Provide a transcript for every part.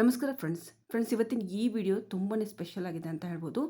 ನಮಸ್ಕಾರ friends friends ಇವತ್ತಿನ ಈ ವಿಡಿಯೋ ತುಂಬಾ ಸ್ಪೆಷಲ್ ಆಗಿದೆ ಅಂತ ಹೇಳ್ಬೋದು.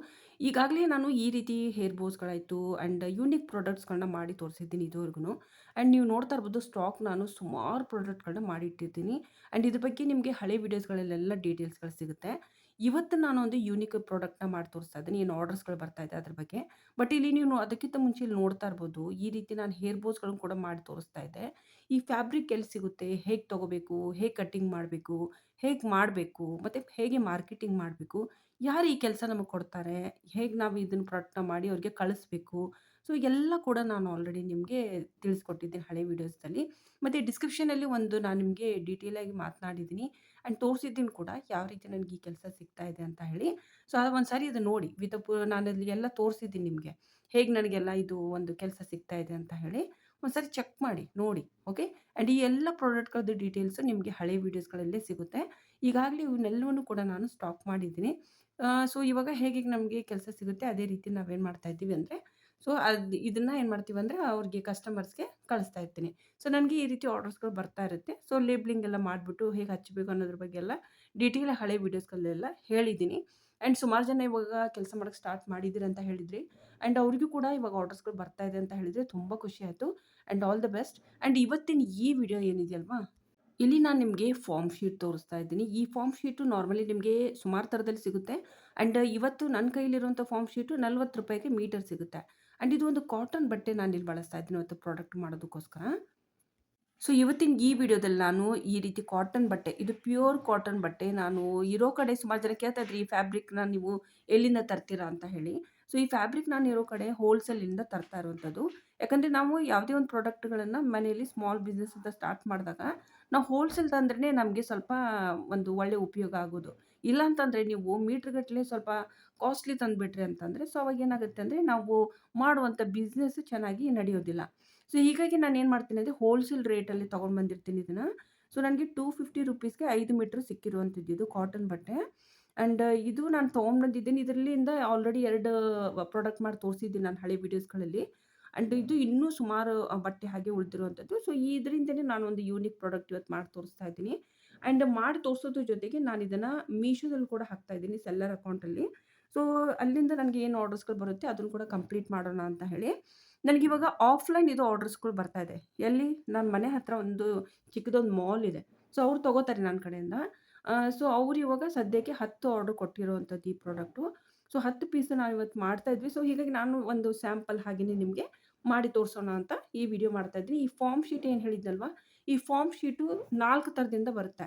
ಈಗಾಗಲೇ ನಾನು ಈ ರೀತಿ ಹೇರ್ ಬೋಸ್ಗಳಾಯಿತು ಆ್ಯಂಡ್ ಯೂನಿಕ್ ಪ್ರಾಡಕ್ಟ್ಸ್ಗಳನ್ನ ಮಾಡಿ ತೋರಿಸಿದ್ದೀನಿ ಇದುವರೆಗೂ ಆ್ಯಂಡ್ ನೀವು ನೋಡ್ತಾ ಇರ್ಬೋದು ಸ್ಟಾಕ್ ನಾನು ಸುಮಾರು ಪ್ರಾಡಕ್ಟ್ಗಳನ್ನ ಮಾಡಿ ಇಟ್ಟಿರ್ತೀನಿ. ಆ್ಯಂಡ್ ಇದ್ರ ಬಗ್ಗೆ ನಿಮಗೆ ಹಳೆ ವೀಡಿಯೋಸ್ಗಳಲ್ಲೆಲ್ಲ ಡೀಟೇಲ್ಸ್ಗಳು ಸಿಗುತ್ತೆ. ಇವತ್ತು ನಾನು ಒಂದು ಯೂನಿಕ್ ಪ್ರಾಡಕ್ಟ್ನ ಮಾಡಿ ತೋರಿಸ್ತಾ ಇದ್ದೀನಿ. ಏನು ಆರ್ಡರ್ಸ್ಗಳು ಬರ್ತಾ ಇದೆ ಅದ್ರ ಬಗ್ಗೆ. ಬಟ್ ಇಲ್ಲಿ ನೀವು ಅದಕ್ಕಿಂತ ಮುಂಚೆ ಇಲ್ಲಿ ನೋಡ್ತಾ ಇರ್ಬೋದು, ಈ ರೀತಿ ನಾನು ಹೇರ್ ಬೋಸ್ಗಳನ್ನು ಕೂಡ ಮಾಡಿ ತೋರಿಸ್ತಾ ಇದ್ದೆ ಈ ಫ್ಯಾಬ್ರಿಕ್ ಎಲ್ಲಿ ಸಿಗುತ್ತೆ? ಹೇಗೆ ತೊಗೋಬೇಕು? ಹೇಗೆ ಕಟ್ಟಿಂಗ್ ಮಾಡಬೇಕು? ಹೇಗೆ ಮಾಡಬೇಕು? ಮತ್ತು ಹೇಗೆ ಮಾರ್ಕೆಟಿಂಗ್ ಮಾಡಬೇಕು? ಯಾರು ಈ ಕೆಲಸ ನಮಗೆ ಕೊಡ್ತಾರೆ? ಹೇಗೆ ನಾವು ಇದನ್ನು ಪ್ರಾಡಕ್ಟ್ನ ಮಾಡಿ ಅವ್ರಿಗೆ ಕಳಿಸ್ಬೇಕು? ಸೊ, ಎಲ್ಲ ಕೂಡ ನಾನು ಆಲ್ರೆಡಿ ನಿಮಗೆ ತಿಳಿಸ್ಕೊಟ್ಟಿದ್ದೀನಿ ಹಳೆ ವೀಡಿಯೋಸ್ದಲ್ಲಿ ಮತ್ತು ಡಿಸ್ಕ್ರಿಪ್ಷನಲ್ಲಿ ಒಂದು ನಾನು ನಿಮಗೆ ಡೀಟೇಲಾಗಿ ಮಾತನಾಡಿದ್ದೀನಿ. ಆ್ಯಂಡ್ ತೋರಿಸಿದ್ದೀನಿ ಕೂಡ ಯಾವ ರೀತಿ ನನಗೆ ಈ ಕೆಲಸ ಸಿಗ್ತಾ ಇದೆ ಅಂತ ಹೇಳಿ. ಸೊ, ಅದು ಒಂದು ಸಾರಿ ಇದು ನೋಡಿ. ವಿತ್ ನಾನು ಅಲ್ಲಿ ಎಲ್ಲ ತೋರಿಸಿದ್ದೀನಿ ನಿಮಗೆ. ಹೇಗೆ ನನಗೆಲ್ಲ ಇದು ಒಂದು ಕೆಲಸ ಸಿಗ್ತಾ ಇದೆ ಅಂತ ಹೇಳಿ. ಒಂದು ಸಾರಿ ಚೆಕ್ ಮಾಡಿ, ನೋಡಿ, ಓಕೆ? ಆ್ಯಂಡ್ ಈ ಎಲ್ಲ ಪ್ರಾಡಕ್ಟ್ಗಳದ್ದು ಡೀಟೇಲ್ಸು ನಿಮಗೆ ಹಳೆ ವೀಡಿಯೋಸ್ಗಳಲ್ಲೇ ಸಿಗುತ್ತೆ. ಈಗಾಗಲೇ ಇವನ್ನೆಲ್ಲವನ್ನು ಕೂಡ ನಾನು ಸ್ಟಾಕ್ ಮಾಡಿದ್ದೀನಿ. ಸೊ, ಇವಾಗ ಹೇಗೆ ನಮಗೆ ಕೆಲಸ ಸಿಗುತ್ತೆ, ಅದೇ ರೀತಿ ನಾವೇನು ಮಾಡ್ತಾ ಇದ್ದೀವಿ ಅಂದರೆ ಸೊ ಅದು ಇದನ್ನು ಏನು ಮಾಡ್ತೀವಿ ಅಂದರೆ ಅವ್ರಿಗೆ ಕಸ್ಟಮರ್ಸ್ಗೆ ಕಳಿಸ್ತಾ ಇರ್ತೀನಿ. ಸೊ ನನಗೆ ಈ ರೀತಿ ಆರ್ಡರ್ಸ್ಗಳು ಬರ್ತಾ ಇರುತ್ತೆ. ಸೊ ಲೇಬ್ಲಿಂಗ್ ಎಲ್ಲ ಮಾಡಿಬಿಟ್ಟು ಹೇಗೆ ಹಚ್ಚಬೇಕು ಅನ್ನೋದ್ರ ಬಗ್ಗೆ ಎಲ್ಲ ಡೀಟೇಲ್ ಹಳೆ ವೀಡಿಯೋಸ್ಗಳೆಲ್ಲ ಹೇಳಿದ್ದೀನಿ. ಆ್ಯಂಡ್ ಸುಮಾರು ಜನ ಇವಾಗ ಕೆಲಸ ಮಾಡೋಕ್ಕೆ ಸ್ಟಾರ್ಟ್ ಮಾಡಿದ್ದೀರಿ ಅಂತ ಹೇಳಿದ್ರಿ. ಆ್ಯಂಡ್ ಅವ್ರಿಗೂ ಕೂಡ ಇವಾಗ ಆರ್ಡರ್ಸ್ಗಳು ಬರ್ತಾ ಇದೆ ಅಂತ ಹೇಳಿದರೆ ತುಂಬ ಖುಷಿ ಆಯಿತು. And all the best and ಇವತ್ತಿನ ಈ ವಿಡಿಯೋ ಏನಿದೆಯಲ್ವಾ? ಇಲ್ಲಿ ನಾನು ನಿಮಗೆ ಫಾರ್ಮ್ ಶೀಟ್ ತೋರಿಸ್ತಾ ಇದ್ದೀನಿ. ಈ ಫಾರ್ಮ್ ಶೀಟು ನಾರ್ಮಲಿ ನಿಮಗೆ ಸುಮಾರು ಥರದಲ್ಲಿ ಸಿಗುತ್ತೆ. ಆ್ಯಂಡ್ ಇವತ್ತು ನನ್ನ ಕೈಲಿರುವಂಥ ಫಾರ್ಮ್ ಶೀಟು ನಲ್ವತ್ತು ರೂಪಾಯಿಗೆ ಮೀಟರ್ ಸಿಗುತ್ತೆ. ಆ್ಯಂಡ್ ಇದು ಒಂದು ಕಾಟನ್ ಬಟ್ಟೆ ನಾನು ಇಲ್ಲಿ ಬಳಸ್ತಾ ಇದ್ದೀನಿ ಇವತ್ತು ಪ್ರಾಡಕ್ಟ್ ಮಾಡೋದಕ್ಕೋಸ್ಕರ. ಸೊ ಇವತ್ತಿನ ಈ ವಿಡಿಯೋದಲ್ಲಿ ನಾನು ಈ ರೀತಿ ಕಾಟನ್ ಬಟ್ಟೆ, ಇದು ಪ್ಯೂರ್ ಕಾಟನ್ ಬಟ್ಟೆ ನಾನು ಇರೋ ಕಡೆ ಸುಮಾರು ಜನ ಕೇಳ್ತಾ ಇದ್ರಿ, ಈ ಫ್ಯಾಬ್ರಿಕ್ನ ನೀವು ಎಲ್ಲಿಂದ ತರ್ತೀರಾ ಅಂತ ಹೇಳಿ. ಸೊ ಈ ಫ್ಯಾಬ್ರಿಕ್ ನಾನು ಇರೋ ಕಡೆ ಹೋಲ್ಸೇಲಿಂದ ತರ್ತಾ ಇರುವಂಥದ್ದು. ಯಾಕಂದರೆ ನಾವು ಯಾವುದೇ ಒಂದು ಪ್ರಾಡಕ್ಟ್ಗಳನ್ನು ಮನೆಯಲ್ಲಿ ಸ್ಮಾಲ್ ಬಿಸ್ನೆಸ್ ಅಂತ ಸ್ಟಾರ್ಟ್ ಮಾಡಿದಾಗ, ನಾವು ಹೋಲ್ಸೇಲ್ ತಂದ್ರೇ ನಮಗೆ ಸ್ವಲ್ಪ ಒಂದು ಒಳ್ಳೆಯ ಉಪಯೋಗ ಆಗೋದು. ಇಲ್ಲ ಅಂತಂದರೆ ನೀವು ಮೀಟ್ರ್ಗಟ್ಟಲೆ ಸ್ವಲ್ಪ ಕಾಸ್ಟ್ಲಿ ತಂದುಬಿಟ್ರಿ ಅಂತಂದರೆ ಸೊ ಅವಾಗ ಏನಾಗುತ್ತೆ ಅಂದರೆ ನಾವು ಮಾಡುವಂಥ ಬಿಸ್ನೆಸ್ ಚೆನ್ನಾಗಿ ನಡೆಯೋದಿಲ್ಲ. ಸೊ ಹೀಗಾಗಿ ನಾನು ಏನು ಮಾಡ್ತೀನಿ ಅಂದರೆ ಹೋಲ್ಸೇಲ್ ರೇಟಲ್ಲಿ ತೊಗೊಂಡು ಬಂದಿರ್ತೀನಿ ಇದನ್ನು. ಸೊ ನನಗೆ ಟೂ ಫಿಫ್ಟಿ ರುಪೀಸ್ಗೆ ಐದು ಮೀಟ್ರ್ ಸಿಕ್ಕಿರುವಂಥದ್ದು ಇದು ಕಾಟನ್ ಬಟ್ಟೆ. ಆ್ಯಂಡ್ ಇದು ನಾನು ತೊಗೊಂಡ್ಬಂದಿದ್ದೀನಿ ಇದರಲ್ಲಿಂದ ಆಲ್ರೆಡಿ ಎರಡು ಪ್ರಾಡಕ್ಟ್ ಮಾಡಿ ತೋರಿಸಿದ್ದೀನಿ ನಾನು ಹಳೆ ವೀಡಿಯೋಸ್ಗಳಲ್ಲಿ ಆ್ಯಂಡ್ ಇದು ಇನ್ನೂ ಸುಮಾರು ಬಟ್ಟೆ ಹಾಗೆ ಉಳಿದಿರುವಂಥದ್ದು. ಸೊ ಇದರಿಂದನೇ ನಾನು ಒಂದು ಯೂನಿಕ್ ಪ್ರಾಡಕ್ಟ್ ಇವತ್ತು ಮಾಡಿ ತೋರಿಸ್ತಾ ಇದ್ದೀನಿ. ಆ್ಯಂಡ್ ಮಾಡಿ ತೋರಿಸೋದ್ರ ಜೊತೆಗೆ ನಾನು ಇದನ್ನು ಮೀಶೋದಲ್ಲಿ ಕೂಡ ಹಾಕ್ತಾ ಇದ್ದೀನಿ ಸೆಲ್ಲರ್ ಅಕೌಂಟಲ್ಲಿ ಸೊ ಅಲ್ಲಿಂದ ನನಗೆ ಏನು ಆರ್ಡರ್ಸ್ಗಳು ಬರುತ್ತೆ ಅದನ್ನು ಕೂಡ ಕಂಪ್ಲೀಟ್ ಮಾಡೋಣ ಅಂತ ಹೇಳಿ. ನನಗಿವಾಗ ಆಫ್ಲೈನ್ ಇದು ಆರ್ಡರ್ಸ್ಗಳು ಬರ್ತಾ ಇದೆ. ಎಲ್ಲಿ? ನನ್ನ ಮನೆ ಹತ್ತಿರ ಒಂದು ಚಿಕ್ಕದೊಂದು ಮಾಲ್ ಇದೆ. ಸೊ ಅವ್ರು ತೊಗೋತಾರೆ ನನ್ನ ಕಡೆಯಿಂದ. ಸೊ ಅವ್ರು ಇವಾಗ ಸದ್ಯಕ್ಕೆ ಹತ್ತು ಆರ್ಡರ್ ಕೊಟ್ಟಿರೋವಂಥದ್ದು ಈ ಪ್ರಾಡಕ್ಟು ಸೊ ಹತ್ತು ಪೀಸ್ ನಾವು ಇವತ್ತು ಮಾಡ್ತಾ ಇದ್ವಿ. ಸೊ ಹೀಗಾಗಿ ನಾನು ಒಂದು ಸ್ಯಾಂಪಲ್ ಹಾಗೆಯೇ ನಿಮಗೆ ಮಾಡಿ ತೋರಿಸೋಣ ಅಂತ ಈ ವಿಡಿಯೋ ಮಾಡ್ತಾ ಇದ್ವಿ ಈ ಫಾರ್ಮ್ ಶೀಟ್ ಏನು ಹೇಳಿದ್ನಲ್ವ? ಈ ಫಾರ್ಮ್ ಶೀಟು ನಾಲ್ಕು ಥರದಿಂದ ಬರುತ್ತೆ.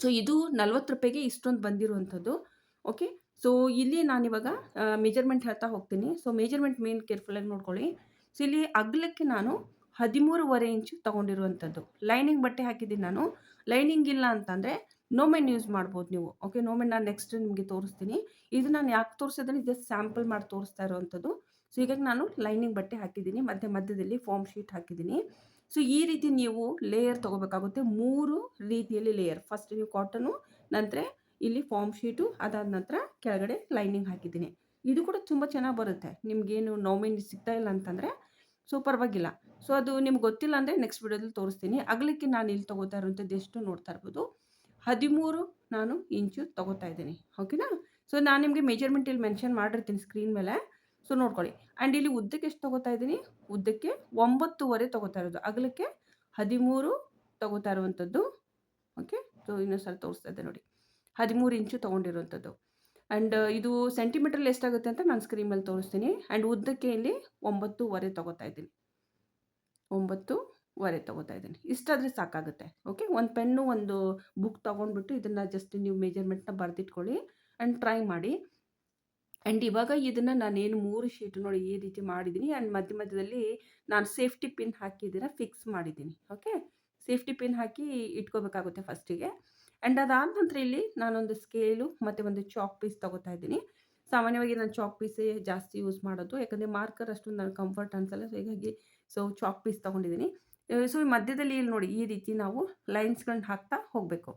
ಸೊ ಇದು ನಲ್ವತ್ತು ರೂಪಾಯಿಗೆ ಇಷ್ಟೊಂದು ಬಂದಿರುವಂಥದ್ದು. ಓಕೆ ಸೊ ಇಲ್ಲಿ ನಾನಿವಾಗ ಮೆಜರ್ಮೆಂಟ್ ಹೇಳ್ತಾ ಹೋಗ್ತೀನಿ. ಸೊ ಮೆಜರ್ಮೆಂಟ್ ಮೇನ್ ಕೇರ್ಫುಲ್ಲಾಗಿ ನೋಡ್ಕೊಳ್ಳಿ. ಸೊ ಇಲ್ಲಿ ಅಗಲಕ್ಕೆ ನಾನು ಹದಿಮೂರುವರೆ ಇಂಚು ತೊಗೊಂಡಿರುವಂಥದ್ದು. ಲೈನಿಂಗ್ ಬಟ್ಟೆ ಹಾಕಿದ್ದೀನಿ ನಾನು. ಲೈನಿಂಗ್ ಇಲ್ಲ ಅಂತಂದರೆ ನೋಮೆನ್ ಯೂಸ್ ಮಾಡ್ಬೋದು ನೀವು. ಓಕೆ ನೋಮೆನ್ ನಾನು ನೆಕ್ಸ್ಟ್ ನಿಮಗೆ ತೋರಿಸ್ತೀನಿ. ಇದು ನಾನು ಯಾಕೆ ತೋರಿಸಿದ್ರೆ ಜಸ್ಟ್ ಸ್ಯಾಂಪಲ್ ಮಾಡಿ ತೋರಿಸ್ತಾ ಇರುವಂಥದ್ದು. ಸೊ ಹೀಗಾಗಿ ನಾನು ಲೈನಿಂಗ್ ಬಟ್ಟೆ ಹಾಕಿದ್ದೀನಿ. ಮಧ್ಯ ಮಧ್ಯದಲ್ಲಿ ಫಾರ್ಮ್ ಶೀಟ್ ಹಾಕಿದ್ದೀನಿ. ಸೊ ಈ ರೀತಿ ನೀವು ಲೇಯರ್ ತೊಗೋಬೇಕಾಗುತ್ತೆ. ಮೂರು ರೀತಿಯಲ್ಲಿ ಲೇಯರ್ ಫಸ್ಟ್ ನೀವು ಕಾಟನು ನಂತರ ಇಲ್ಲಿ ಫಾರ್ಮ್ ಶೀಟು ಅದಾದ ನಂತರ ಕೆಳಗಡೆ ಲೈನಿಂಗ್ ಹಾಕಿದ್ದೀನಿ. ಇದು ಕೂಡ ತುಂಬ ಚೆನ್ನಾಗಿ ಬರುತ್ತೆ. ನಿಮಗೇನು ನೋಮಿನ್ ಸಿಗ್ತಾ ಇಲ್ಲ ಅಂತಂದರೆ ಸೊ, ಪರವಾಗಿಲ್ಲ. ಸೊ ಅದು ನಿಮ್ಗೆ ಗೊತ್ತಿಲ್ಲ ಅಂದರೆ ನೆಕ್ಸ್ಟ್ ವಿಡಿಯೋದಲ್ಲಿ ತೋರಿಸ್ತೀನಿ. ಅಗಲಕ್ಕೆ ನಾನು ಇಲ್ಲಿ ತೊಗೋತಾ ಇರೋಂಥದ್ದು ಎಷ್ಟು ನೋಡ್ತಾ ಇರ್ಬೋದು. ಹದಿಮೂರು ನಾನು ಇಂಚು ತೊಗೋತಾ ಇದ್ದೀನಿ. ಓಕೆನಾ ಸೊ ನಾನು ನಿಮಗೆ ಮೆಜರ್ಮೆಂಟ್ ಇಲ್ಲಿ ಮೆನ್ಷನ್ ಮಾಡಿರ್ತೀನಿ ಸ್ಕ್ರೀನ್ ಮೇಲೆ. ಸೊ ನೋಡ್ಕೊಳ್ಳಿ. ಆ್ಯಂಡ್ ಇಲ್ಲಿ ಉದ್ದಕ್ಕೆ ಎಷ್ಟು ತೊಗೋತಾ ಇದ್ದೀನಿ? ಉದ್ದಕ್ಕೆ ಒಂಬತ್ತುವರೆ ತೊಗೋತಾ ಇರೋದು. ಅಗಲಕ್ಕೆ ಹದಿಮೂರು ತೊಗೋತಾ ಇರುವಂಥದ್ದು. ಓಕೆ ಸೊ ಇನ್ನೊಂದು ಸಲ ತೋರಿಸ್ತಾ ಇದ್ದೆ ನೋಡಿ. ಹದಿಮೂರು ಇಂಚು ತೊಗೊಂಡಿರುವಂಥದ್ದು. ಆ್ಯಂಡ್ ಇದು ಸೆಂಟಿಮೀಟ್ರಲ್ಲಿ ಎಷ್ಟಾಗುತ್ತೆ ಅಂತ ನಾನು ಸ್ಕ್ರೀನ್ ಮೇಲೆ ತೋರಿಸ್ತೀನಿ. ಆ್ಯಂಡ್ ಉದ್ದಕ್ಕೆ ಇಲ್ಲಿ ಒಂಬತ್ತುವರೆ ತೊಗೋತಾ ಇದ್ದೀನಿ. ಒಂಬತ್ತುವರೆ ತೊಗೋತಾ ಇದ್ದೀನಿ. ಇಷ್ಟಾದರೆ ಸಾಕಾಗುತ್ತೆ. ಓಕೆ ಒಂದು ಪೆನ್ನು ಒಂದು ಬುಕ್ ತೊಗೊಂಡ್ಬಿಟ್ಟು ಇದನ್ನು ಜಸ್ಟ್ ನೀವು ಮೆಜರ್ಮೆಂಟ್ನ ಬರೆದಿಟ್ಕೊಳ್ಳಿ. ಆ್ಯಂಡ್ ಟ್ರೈ ಮಾಡಿ. ಆ್ಯಂಡ್ ಇವಾಗ ಇದನ್ನು ನಾನೇನು ಮೂರು ಶೀಟ್ ನೋಡಿ ಈ ರೀತಿ ಮಾಡಿದ್ದೀನಿ ಆ್ಯಂಡ್ ಮಧ್ಯ ಮಧ್ಯದಲ್ಲಿ ನಾನು ಸೇಫ್ಟಿ ಪಿನ್ ಹಾಕಿದ್ದೀರ ಫಿಕ್ಸ್ ಮಾಡಿದ್ದೀನಿ ಓಕೆ ಸೇಫ್ಟಿ ಪಿನ್ ಹಾಕಿ ಇಟ್ಕೋಬೇಕಾಗುತ್ತೆ ಫಸ್ಟಿಗೆ. ಆ್ಯಂಡ್ ಅದಾದ ನಂತರ ಇಲ್ಲಿ ನಾನೊಂದು ಸ್ಕೇಲು ಮತ್ತು ಒಂದು ಚಾಕ್ ಪೀಸ್ ತೊಗೋತಾ ಇದ್ದೀನಿ. ಸಾಮಾನ್ಯವಾಗಿ ನಾನು ಚಾಕ್ ಪೀಸೇ ಜಾಸ್ತಿ ಯೂಸ್ ಮಾಡೋದು, ಯಾಕಂದರೆ ಮಾರ್ಕರ್ ಅಷ್ಟೊಂದು ನನಗೆ ಕಂಫರ್ಟ್ ಅನಿಸಲ್ಲ ಸೊ ಹೀಗಾಗಿ ಸೊ ಚಾಕ್ ಪೀಸ್ ತೊಗೊಂಡಿದ್ದೀನಿ ಸೊ ಮಧ್ಯದಲ್ಲಿ ಇಲ್ಲಿ ನೋಡಿ ಈ ರೀತಿ ನಾವು ಲೈನ್ಸ್ಗಳನ್ನ ಹಾಕ್ತಾ ಹೋಗಬೇಕು.